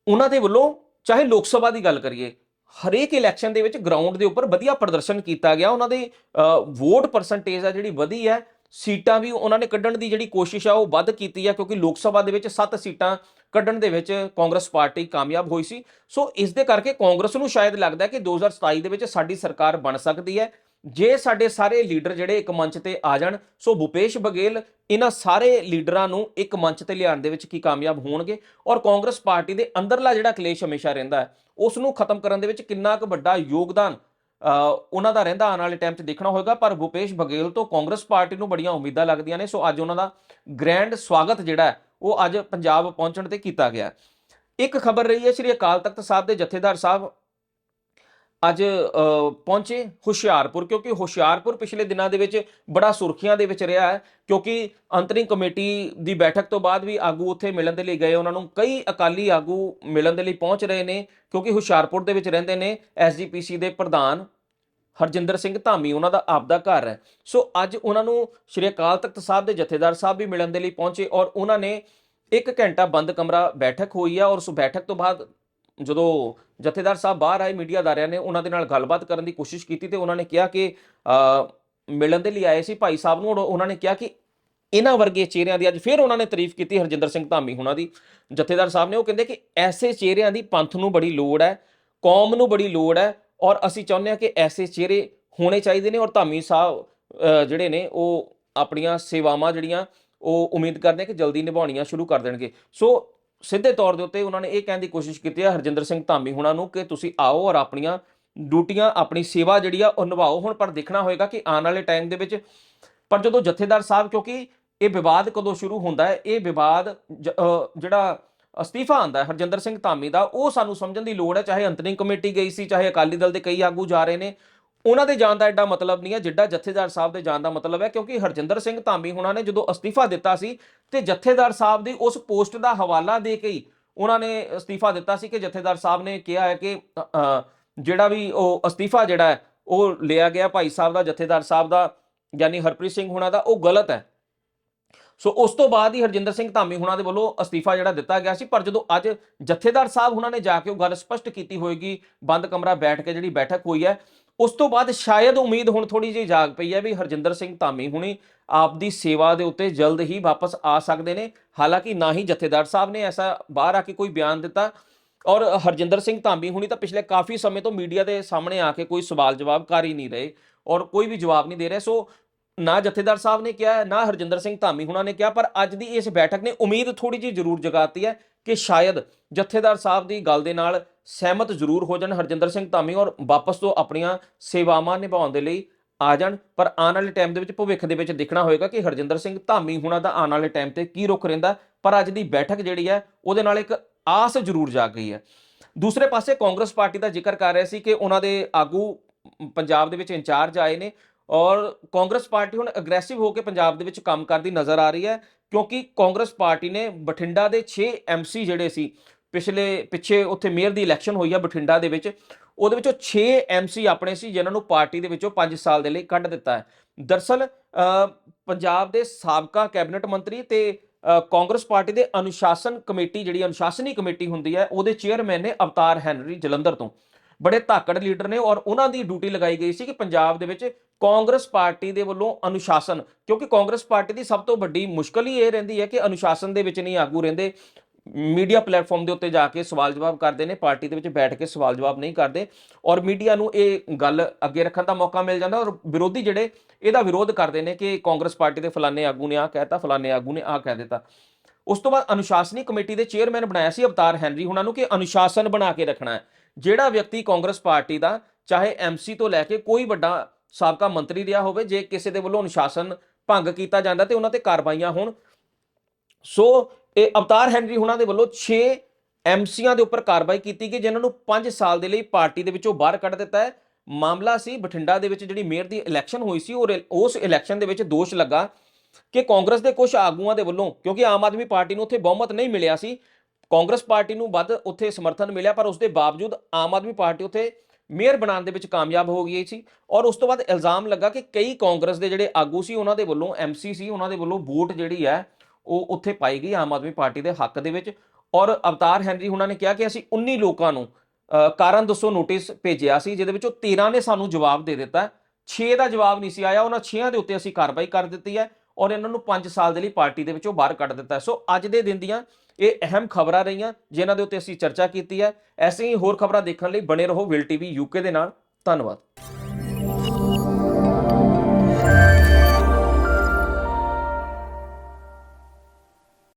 [SPEAKER 1] ਉਹਨਾਂ ਦੇ ਵੱਲੋਂ ਚਾਹੇ ਲੋਕ ਸਭਾ ਦੀ ਗੱਲ ਕਰੀਏ, ਹਰੇਕ ਇਲੈਕਸ਼ਨ ਦੇ ਵਿੱਚ ਗਰਾਊਂਡ ਦੇ ਉੱਪਰ ਵਧੀਆ ਪ੍ਰਦਰਸ਼ਨ ਕੀਤਾ ਗਿਆ, ਉਹਨਾਂ ਦੀ ਵੋਟ ਪਰਸੈਂਟੇਜ ਆ ਜਿਹੜੀ ਵਧੀ ਹੈ, ਸੀਟਾਂ ਵੀ ਉਹਨਾਂ ਨੇ ਕੱਢਣ ਦੀ ਜਿਹੜੀ ਕੋਸ਼ਿਸ਼ ਆ ਉਹ ਵੱਧ ਕੀਤੀ ਹੈ ਕਿਉਂਕਿ ਲੋਕ ਸਭਾ ਦੇ ਵਿੱਚ 7 ਸੀਟਾਂ ਕੱਢਣ ਦੇ ਵਿੱਚ ਕਾਂਗਰਸ ਪਾਰਟੀ ਕਾਮਯਾਬ ਹੋਈ ਸੀ। ਸੋ ਇਸ ਦੇ ਕਰਕੇ ਕਾਂਗਰਸ ਨੂੰ ਸ਼ਾਇਦ ਲੱਗਦਾ ਹੈ ਕਿ 2027 ਦੇ ਵਿੱਚ ਸਾਡੀ ਸਰਕਾਰ ਬਣ ਸਕਦੀ ਹੈ। ਜੇ ਸਾਡੇ ਸਾਰੇ ਲੀਡਰ ਜਿਹੜੇ ਇੱਕ ਮੰਚ ਤੇ ਆ ਜਾਣ, ਸੋ ਭੂਪੇਸ਼ ਬਘੇਲ ਇਹਨਾਂ ਸਾਰੇ ਲੀਡਰਾਂ ਨੂੰ ਇੱਕ ਮੰਚ ਤੇ ਲਿਆਉਣ ਦੇ ਵਿੱਚ ਕੀ ਕਾਮਯਾਬ ਹੋਣਗੇ? ਔਰ ਕਾਂਗਰਸ ਪਾਰਟੀ ਦੇ ਅੰਦਰਲਾ ਜਿਹੜਾ ਕਲੇਸ਼ ਹਮੇਸ਼ਾ ਰਹਿੰਦਾ ਹੈ ਉਸ ਨੂੰ ਖਤਮ ਕਰਨ ਦੇ ਵਿੱਚ ਕਿੰਨਾ ਕੁ ਵੱਡਾ ਯੋਗਦਾਨ ਉਹਨਾਂ ਦਾ ਰਹਿੰਦਾ ਆਉਣ ਵਾਲੇ ਟਾਈਮ 'ਚ ਦੇਖਣਾ ਹੋਏਗਾ, ਪਰ ਭੁਪੇਸ਼ ਬਘੇਲ ਤੋਂ ਕਾਂਗਰਸ ਪਾਰਟੀ ਨੂੰ ਬੜੀਆਂ ਉਮੀਦਾਂ ਲੱਗਦੀਆਂ ਨੇ, ਸੋ ਅੱਜ ਉਹਨਾਂ ਦਾ ਗ੍ਰੈਂਡ ਸਵਾਗਤ ਜਿਹੜਾ ਉਹ ਅੱਜ ਪੰਜਾਬ ਪਹੁੰਚਣ ਤੇ ਕੀਤਾ ਗਿਆ ਇੱਕ ਖਬਰ ਰਹੀ ਹੈ, ਸ੍ਰੀ ਅਕਾਲ ਤਖਤ ਸਾਹਿਬ ਦੇ ਜਥੇਦਾਰ ਸਾਹਿਬ ਅੱਜ ਪਹੁੰਚੇ ਹੁਸ਼ਿਆਰਪੁਰ, ਕਿਉਂਕਿ ਹੁਸ਼ਿਆਰਪੁਰ ਪਿਛਲੇ ਦਿਨਾਂ ਦੇ ਵਿੱਚ ਬੜਾ ਸੁਰਖੀਆਂ ਦੇ ਵਿੱਚ ਰਿਹਾ ਹੈ, ਕਿਉਂਕਿ ਅੰਤਰਿੰਗ ਕਮੇਟੀ ਦੀ ਬੈਠਕ ਤੋਂ ਬਾਅਦ ਵੀ ਆਗੂ ਉੱਥੇ ਮਿਲਣ ਦੇ ਲਈ ਗਏ, ਉਹਨਾਂ ਨੂੰ ਕਈ ਅਕਾਲੀ ਆਗੂ ਮਿਲਣ ਦੇ ਲਈ ਪਹੁੰਚ ਰਹੇ ਨੇ, ਕਿਉਂਕਿ ਹੁਸ਼ਿਆਰਪੁਰ ਦੇ ਵਿੱਚ ਰਹਿੰਦੇ ਨੇ ਐਸਜੀਪੀਸੀ ਦੇ ਪ੍ਰਧਾਨ ਹਰਜਿੰਦਰ ਸਿੰਘ ਧਾਮੀ, ਉਹਨਾਂ ਦਾ ਆਪਦਾ ਘਰ ਹੈ। ਸੋ ਅੱਜ ਉਹਨਾਂ ਨੂੰ ਸ਼੍ਰੀ ਅਕਾਲ ਤਖਤ ਸਾਹਿਬ ਦੇ ਜਥੇਦਾਰ ਸਾਹਿਬ ਵੀ ਮਿਲਣ ਦੇ ਲਈ ਪਹੁੰਚੇ ਔਰ ਉਹਨਾਂ ਨੇ ਇੱਕ ਘੰਟਾ ਬੰਦ ਕਮਰਾ ਬੈਠਕ ਹੋਈ ਹੈ ਔਰ ਉਸ ਬੈਠਕ ਤੋਂ ਬਾਅਦ ਜਦੋਂ ਜਥੇਦਾਰ ਸਾਹਿਬ ਬਾਹਰ ਆਏ ਮੀਡੀਆ ਅਦਾਰਿਆਂ ਨੇ, ਉਹਨਾਂ ਦੇ ਨਾਲ ਗੱਲਬਾਤ ਕਰਨ ਦੀ ਕੋਸ਼ਿਸ਼ ਕੀਤੀ ਤੇ ਉਹਨਾਂ ਨੇ ਕਿਹਾ ਕਿ ਮਿਲਣ ਦੇ ਲਈ ਆਏ ਸੀ ਭਾਈ ਸਾਹਿਬ ਨੂੰ ਔਰ ਉਹਨਾਂ ਨੇ ਕਿਹਾ ਕਿ ਇਹਨਾਂ ਵਰਗੇ ਚਿਹਰਿਆਂ ਦੀ ਅੱਜ ਫਿਰ ਉਹਨਾਂ ਨੇ ਤਾਰੀਫ ਕੀਤੀ ਹਰਜਿੰਦਰ ਸਿੰਘ ਧਾਮੀ ਹੁਣਾਂ ਦੀ। ਜਥੇਦਾਰ ਸਾਹਿਬ ਨੇ ਉਹ ਕਹਿੰਦੇ ਕਿ ਐਸੇ ਚਿਹਰਿਆਂ ਦੀ ਪੰਥ ਨੂੰ ਬੜੀ ਲੋੜ ਹੈ, ਕੌਮ ਨੂੰ ਬੜੀ ਲੋੜ ਹੈ ਔਰ ਅਸੀਂ ਚਾਹੁੰਦੇ ਹਾਂ ਕਿ ਐਸੇ ਚਿਹਰੇ ਹੋਣੇ ਚਾਹੀਦੇ ਨੇ ਔਰ ਧਾਮੀ ਸਾਹਿਬ ਜਿਹੜੇ ਨੇ ਉਹ ਆਪਣੀਆਂ ਸੇਵਾਵਾਂ ਜਿਹੜੀਆਂ ਉਹ ਉਮੀਦ ਕਰਦੇ ਹਾਂ ਕਿ ਜਲਦੀ ਨਿਭਾਉਣੀਆਂ ਸ਼ੁਰੂ ਕਰ ਦੇਣਗੇ। ਸੋ ਸਿੱਧੇ ਤੌਰ ਦੇ ਉੱਤੇ ਉਹਨਾਂ ਨੇ ਇਹ ਕਹਿਣ ਦੀ ਕੋਸ਼ਿਸ਼ ਕੀਤੀ ਹੈ ਹਰਜਿੰਦਰ ਸਿੰਘ ਧਾਮੀ ਹੁਣਾਂ ਨੂੰ ਕਿ ਤੁਸੀਂ ਆਓ ਔਰ ਆਪਣੀਆਂ ਡਿਊਟੀਆਂ, ਆਪਣੀ ਸੇਵਾ ਜਿਹੜੀ ਆ, ਉਹ ਨਿਭਾਓ। ਹੁਣ ਪਰ ਦੇਖਣਾ ਹੋਏਗਾ ਕਿ ਆਉਣ ਵਾਲੇ ਟਾਈਮ ਦੇ ਵਿੱਚ ਪਰ ਜਦੋਂ ਜਥੇਦਾਰ ਸਾਹਿਬ, ਕਿਉਂਕਿ ਇਹ ਵਿਵਾਦ ਕਦੋਂ ਸ਼ੁਰੂ ਹੁੰਦਾ ਹੈ, ਇਹ ਵਿਵਾਦ ਜ- ਜਿਹੜਾ ਅਸਤੀਫਾ ਆਂਦਾ ਹੈ ਹਰਜਿੰਦਰ ਸਿੰਘ ਧਾਮੀ ਦਾ, ਉਹ ਸਾਨੂੰ ਸਮਝਣ ਦੀ ਲੋੜ ਹੈ, ਚਾਹੇ ਅੰਤਰਿੰਗ ਕਮੇਟੀ ਗਈ ਸੀ, ਚਾਹੇ ਅਕਾਲੀ ਦਲ ਦੇ ਕਈ ਆਗੂ ਜਾ ਰਹੇ ਨੇ ਉਹਨਾਂ ਦੇ ਜਾਣ ਦਾ ਐਡਾ ਮਤਲਬ ਨਹੀਂ ਹੈ, ਜਿੱਡਾ ਜਥੇਦਾਰ ਸਾਹਿਬ ਦੇ ਜਾਣ ਦਾ ਮਤਲਬ ਹੈ, ਕਿਉਂਕਿ ਹਰਜਿੰਦਰ ਸਿੰਘ ਧਾਮੀ ਹੁਣਾਂ ਨੇ ਜਦੋਂ ਅਸਤੀਫਾ ਦਿੱਤਾ ਸੀ ਤੇ ਜਥੇਦਾਰ ਸਾਹਿਬ ਦੀ ਉਸ ਪੋਸਟ ਦਾ ਹਵਾਲਾ ਦੇ ਕੇ ਹੀ ਉਹਨਾਂ ਨੇ ਅਸਤੀਫਾ ਦਿੱਤਾ ਸੀ ਕਿ ਜਥੇਦਾਰ ਸਾਹਿਬ ਨੇ ਕਿਹਾ ਹੈ ਕਿ ਜਿਹੜਾ ਵੀ ਉਹ ਅਸਤੀਫਾ ਜਿਹੜਾ ਹੈ, ਉਹ ਲਿਆ ਗਿਆ ਭਾਈ ਸਾਹਿਬ ਦਾ, ਜਥੇਦਾਰ ਸਾਹਿਬ ਦਾ, ਯਾਨੀ ਹਰਪ੍ਰੀਤ ਸਿੰਘ ਹੁਣਾਂ ਦਾ, ਉਹ ਗਲਤ ਹੈ। ਸੋ ਉਸ ਤੋਂ ਬਾਅਦ ਹੀ ਹਰਜਿੰਦਰ ਸਿੰਘ ਧਾਮੀ ਹੁਣਾਂ ਦੇ ਵੱਲੋਂ ਅਸਤੀਫਾ ਜਿਹੜਾ ਦਿੱਤਾ ਗਿਆ ਸੀ, ਪਰ ਜਦੋਂ ਅੱਜ ਜਥੇਦਾਰ ਸਾਹਿਬ ਹੁਣਾਂ ਨੇ ਜਾ ਕੇ ਉਹ ਗੱਲ ਸਪਸ਼ਟ ਕੀਤੀ ਹੋਏਗੀ, ਬੰਦ ਕਮਰਾ ਬੈਠ ਕੇ ਜਿਹੜੀ ਬੈਠਕ ਹੋਈ ਹੈ, ਉਸ ਤੋਂ ਬਾਅਦ ਸ਼ਾਇਦ ਉਮੀਦ ਹੁਣ ਥੋੜੀ ਜਿਹੀ ਜਾਗ ਪਈ ਹੈ ਵੀ ਹਰਜਿੰਦਰ ਸਿੰਘ ਧਾਮੀ ਹੁਣੀ ਆਪਦੀ ਸੇਵਾ ਦੇ ਉੱਤੇ ਜਲਦ ਹੀ ਵਾਪਸ ਆ ਸਕਦੇ ਨੇ, ਹਾਲਾਂਕਿ ਨਾ ਹੀ ਜਥੇਦਾਰ ਸਾਹਿਬ ਨੇ ਐਸਾ ਬਾਹਰ ਆ ਕੇ ਕੋਈ ਬਿਆਨ ਦਿੱਤਾ ਔਰ ਹਰਜਿੰਦਰ ਸਿੰਘ ਧਾਮੀ ਹੁਣੀ ਤਾਂ ਪਿਛਲੇ ਕਾਫੀ ਸਮੇਂ ਤੋਂ ਮੀਡੀਆ ਦੇ ਸਾਹਮਣੇ ਆ ਕੇ ਕੋਈ ਸਵਾਲ ਜਵਾਬ ਕਰ ਹੀ ਨਹੀਂ ਰਹੇ ਔਰ ਕੋਈ ਵੀ ਜਵਾਬ ਨਹੀਂ ਦੇ ਰਹੇ, ਸੋ ਨਾ ਜਥੇਦਾਰ ਸਾਹਿਬ ਨੇ ਕਿਹਾ, ਨਾ ਹਰਜਿੰਦਰ ਸਿੰਘ ਧਾਮੀ ਹੁਣਾਂ ਨੇ ਕਿਹਾ, ਪਰ ਅੱਜ ਦੀ ਇਸ ਬੈਠਕ ਨੇ ਉਮੀਦ ਥੋੜੀ ਜਿਹੀ ਜ਼ਰੂਰ ਜਗਾਤੀ ਹੈ ਕਿ ਸ਼ਾਇਦ ਜਥੇਦਾਰ ਸਾਹਿਬ ਦੀ ਗੱਲ ਦੇ ਨਾਲ ਸਹਿਮਤ ਜ਼ਰੂਰ ਹੋ ਜਾਣ, ਹਰਜਿੰਦਰ ਸਿੰਘ ਧਾਮੀ ਔਰ ਵਾਪਸ ਤੋਂ ਆਪਣੀਆਂ ਸੇਵਾਵਾਂ ਨਿਭਾਉਣ ਦੇ ਲਈ ਆ ਜਾਣ। ਪਰ ਆਉਣ ਵਾਲੇ ਟਾਈਮ ਦੇ ਵਿੱਚ ਭਵਿੱਖ ਦੇ ਵਿੱਚ ਦੇਖਣਾ ਹੋਏਗਾ ਕਿ ਹਰਜਿੰਦਰ ਸਿੰਘ ਧਾਮੀ ਹੁਣਾਂ ਦਾ ਆਉਣ ਵਾਲੇ ਟਾਈਮ ਤੇ ਕੀ ਰੁਖ ਰਹਿੰਦਾ, ਪਰ ਅੱਜ ਦੀ ਬੈਠਕ ਜਿਹੜੀ ਹੈ, ਉਹਦੇ ਨਾਲ ਇੱਕ ਆਸ ਜ਼ਰੂਰ ਜਾਗ ਗਈ ਹੈ। ਦੂਸਰੇ ਪਾਸੇ ਕਾਂਗਰਸ ਪਾਰਟੀ ਦਾ ਜ਼ਿਕਰ ਕਰ ਰਹੇ ਸੀ ਕਿ ਉਹਨਾਂ ਦੇ ਆਗੂ ਪੰਜਾਬ ਦੇ ਵਿੱਚ ਇੰਚਾਰਜ ਆਏ ਨੇ। ਔਰ ਕਾਂਗਰਸ ਪਾਰਟੀ ਹੁਣ ਅਗਰੈਸਿਵ ਹੋ ਕੇ ਪੰਜਾਬ ਦੇ ਵਿੱਚ ਕੰਮ ਕਰਦੀ ਨਜ਼ਰ ਆ ਰਹੀ ਹੈ, ਕਿਉਂਕਿ ਕਾਂਗਰਸ ਪਾਰਟੀ ਨੇ ਬਠਿੰਡਾ ਦੇ 6 ਐਮਸੀ ਜਿਹੜੇ ਸੀ, ਪਿਛਲੇ, ਪਿੱਛੇ ਉੱਥੇ ਮੇਅਰ ਦੀ ਇਲੈਕਸ਼ਨ ਹੋਈ ਆ ਬਠਿੰਡਾ ਦੇ ਵਿੱਚ, ਉਹਦੇ ਵਿੱਚੋਂ 6 ਐਮਸੀ ਆਪਣੇ ਸੀ ਜਿਨ੍ਹਾਂ ਨੂੰ ਪਾਰਟੀ ਦੇ ਵਿੱਚੋਂ 5 ਸਾਲ ਦੇ ਲਈ ਕੱਢ ਦਿੱਤਾ ਹੈ। ਦਰਸਲ ਪੰਜਾਬ ਦੇ ਸਾਬਕਾ ਕੈਬਨਿਟ ਮੰਤਰੀ ਤੇ ਕਾਂਗਰਸ ਪਾਰਟੀ ਦੇ ਅਨੁਸ਼ਾਸਨ ਕਮੇਟੀ ਜਿਹੜੀ ਅਨੁਸ਼ਾਸਨੀ ਕਮੇਟੀ ਹੁੰਦੀ ਹੈ, ਉਹਦੇ ਚੇਅਰਮੈਨ ਨੇ ਅਵਤਾਰ ਹੈਨਰੀ ਜਲੰਧਰ ਤੋਂ। ਬੜੇ ਧਾਕੜ ਲੀਡਰ ਨੇ ਔਰ ਉਹਨਾਂ ਦੀ ਡਿਊਟੀ ਲਗਾਈ ਗਈ ਸੀ ਕਿ ਪੰਜਾਬ ਦੇ ਵਿੱਚ ਕਾਂਗਰਸ ਪਾਰਟੀ ਦੇ ਵੱਲੋਂ ਅਨੁਸ਼ਾਸਨ, ਕਿਉਂਕਿ ਕਾਂਗਰਸ ਪਾਰਟੀ ਦੀ ਸਭ ਤੋਂ ਵੱਡੀ ਮੁਸ਼ਕਲ ਹੀ ਇਹ ਰਹਿੰਦੀ ਹੈ ਕਿ ਅਨੁਸ਼ਾਸਨ ਦੇ ਵਿੱਚ ਨਹੀਂ ਆਗੂ ਰਹਿੰਦੇ। ਮੀਡੀਆ ਪਲੇਟਫਾਰਮ ਦੇ ਉੱਤੇ ਜਾ ਕੇ ਸਵਾਲ ਜਵਾਬ ਕਰਦੇ ਨੇ, ਪਾਰਟੀ ਦੇ ਵਿੱਚ ਬੈਠ ਕੇ ਸਵਾਲ ਜਵਾਬ ਨਹੀਂ ਕਰਦੇ ਔਰ ਮੀਡੀਆ ਨੂੰ ਇਹ ਗੱਲ ਅੱਗੇ ਰੱਖਣ ਦਾ ਮੌਕਾ ਮਿਲ ਜਾਂਦਾ ਔਰ ਵਿਰੋਧੀ ਜਿਹੜੇ ਇਹਦਾ ਵਿਰੋਧ ਕਰਦੇ ਨੇ ਕਿ ਕਾਂਗਰਸ ਪਾਰਟੀ ਦੇ ਫਲਾਣੇ ਆਗੂ ਨੇ ਆ ਕਹਿਤਾ ਫਲਾਣੇ ਆਗੂ ਨੇ ਆ ਕਹਿ ਦਿੱਤਾ। ਉਸ ਤੋਂ ਬਾਅਦ ਅਨੁਸ਼ਾਸਨੀ ਕਮੇਟੀ ਦੇ ਚੇਅਰਮੈਨ ਬਣਾਇਆ ਸੀ ਅਵਤਾਰ ਹੈਨਰੀ, ਉਹਨਾਂ ਨੂੰ ਕਿ ਅਨੁਸ਼ਾਸਨ ਬਣਾ ਕੇ ਰੱਖਣਾ ਹੈ। ਜਿਹੜਾ ਵਿਅਕਤੀ ਕਾਂਗਰਸ ਪਾਰਟੀ ਦਾ, ਚਾਹੇ ਐਮਸੀ ਤੋਂ ਲੈ ਕੇ ਕੋਈ ਵੱਡਾ ਸਾਬਕਾ ਮੰਤਰੀ ਰਿਹਾ ਹੋਵੇ, ਜੇ ਕਿਸੇ ਦੇ ਵੱਲੋਂ ਅਨੁਸ਼ਾਸਨ ਭੰਗ ਕੀਤਾ ਜਾਂਦਾ ਤੇ ਉਹਨਾਂ ਤੇ ਕਾਰਵਾਈਆਂ ਹੋਣ। ਸੋ ਇਹ ਅਵਤਾਰ ਹੈਨਰੀ ਹੁਣਾਂ ਦੇ ਵੱਲੋਂ 6 ਐਮਸੀਆਂ ਦੇ ਉੱਪਰ ਕਾਰਵਾਈ ਕੀਤੀ ਗਈ, ਜਿਨ੍ਹਾਂ ਨੂੰ 5 ਸਾਲ ਦੇ ਲਈ ਪਾਰਟੀ ਦੇ ਵਿੱਚੋਂ ਬਾਹਰ ਕੱਢ ਦਿੱਤਾ ਹੈ। ਮਾਮਲਾ ਸੀ ਬਠਿੰਡਾ ਦੇ ਵਿੱਚ ਜਿਹੜੀ ਮੇਅਰ ਦੀ ਇਲੈਕਸ਼ਨ ਹੋਈ ਸੀ ਉਹ ਉਸ ਇਲੈਕਸ਼ਨ ਦੇ ਵਿੱਚ ਦੋਸ਼ ਲੱਗਾ ਕਿ ਕਾਂਗਰਸ ਦੇ ਕੁਝ ਆਗੂਆਂ ਦੇ ਵੱਲੋਂ, ਕਿਉਂਕਿ ਆਮ ਆਦਮੀ ਪਾਰਟੀ ਨੂੰ ਉੱਥੇ ਬਹੁਮਤ ਨਹੀਂ ਮਿਲਿਆ ਸੀ, ਕਾਂਗਰਸ ਪਾਰਟੀ ਨੂੰ ਵੱਧ ਉੱਥੇ ਸਮਰਥਨ ਮਿਲਿਆ, ਪਰ ਉਸ ਦੇ ਬਾਵਜੂਦ ਆਮ ਆਦਮੀ ਪਾਰਟੀ ਉੱਥੇ ਮੇਅਰ ਬਣਾਉਣ ਦੇ ਵਿੱਚ ਕਾਮਯਾਬ ਹੋ ਗਈ ਸੀ ਔਰ ਉਸ ਤੋਂ ਬਾਅਦ ਇਲਜ਼ਾਮ ਲੱਗਾ ਕਿ ਕਈ ਕਾਂਗਰਸ ਦੇ ਜਿਹੜੇ ਆਗੂ ਸੀ, ਉਹਨਾਂ ਦੇ ਵੱਲੋਂ ਐਮਸੀ ਸੀ ਉਹਨਾਂ ਦੇ ਵੱਲੋਂ ਵੋਟ ਜਿਹੜੀ ਹੈ, ਉਹ ਉੱਥੇ ਪਾਈ ਗਈ ਆਮ ਆਦਮੀ ਪਾਰਟੀ ਦੇ ਹੱਕ ਦੇ ਵਿੱਚ। ਔਰ ਅਵਤਾਰ ਹੈਨਰੀ ਉਹਨਾਂ ਨੇ ਕਿਹਾ ਕਿ ਅਸੀਂ 19 ਲੋਕਾਂ ਨੂੰ ਕਾਰਨ ਦੱਸੋ ਨੋਟਿਸ ਭੇਜਿਆ ਸੀ, ਜਿਹਦੇ ਵਿੱਚੋਂ 13 ਨੇ ਸਾਨੂੰ ਜਵਾਬ ਦੇ ਦਿੱਤਾ। 6 ਦਾ ਜਵਾਬ ਨਹੀਂ ਸੀ ਆਇਆ, ਉਹਨਾਂ 6 ਦੇ ਉੱਤੇ ਅਸੀਂ ਕਾਰਵਾਈ ਕਰ ਦਿੱਤੀ ਹੈ। ਔਰ ਇਹਨਾਂ ਨੂੰ 5 ਸਾਲ ਦੇ ਲਈ ਪਾਰਟੀ ਦੇ ਵਿੱਚੋਂ ਬਾਹਰ ਕੱਢ ਦਿੱਤਾ ਸੋ ਅੱਜ ਦੇ ਦਿਨ ਦੀਆਂ ਇਹ ਅਹਿਮ ਖਬਰਾਂ ਰਹੀਆਂ, ਜਿਨ੍ਹਾਂ ਦੇ ਉੱਤੇ ਅਸੀਂ ਚਰਚਾ ਕੀਤੀ ਹੈ। ਐਸੇ ਹੀ ਹੋਰ ਖਬਰਾਂ ਦੇਖਣ ਲਈ ਬਣੇ ਰਹੋ ਵਿਲ ਟੀਵੀ ਯੂਕੇ ਦੇ ਨਾਲ। ਧੰਨਵਾਦ।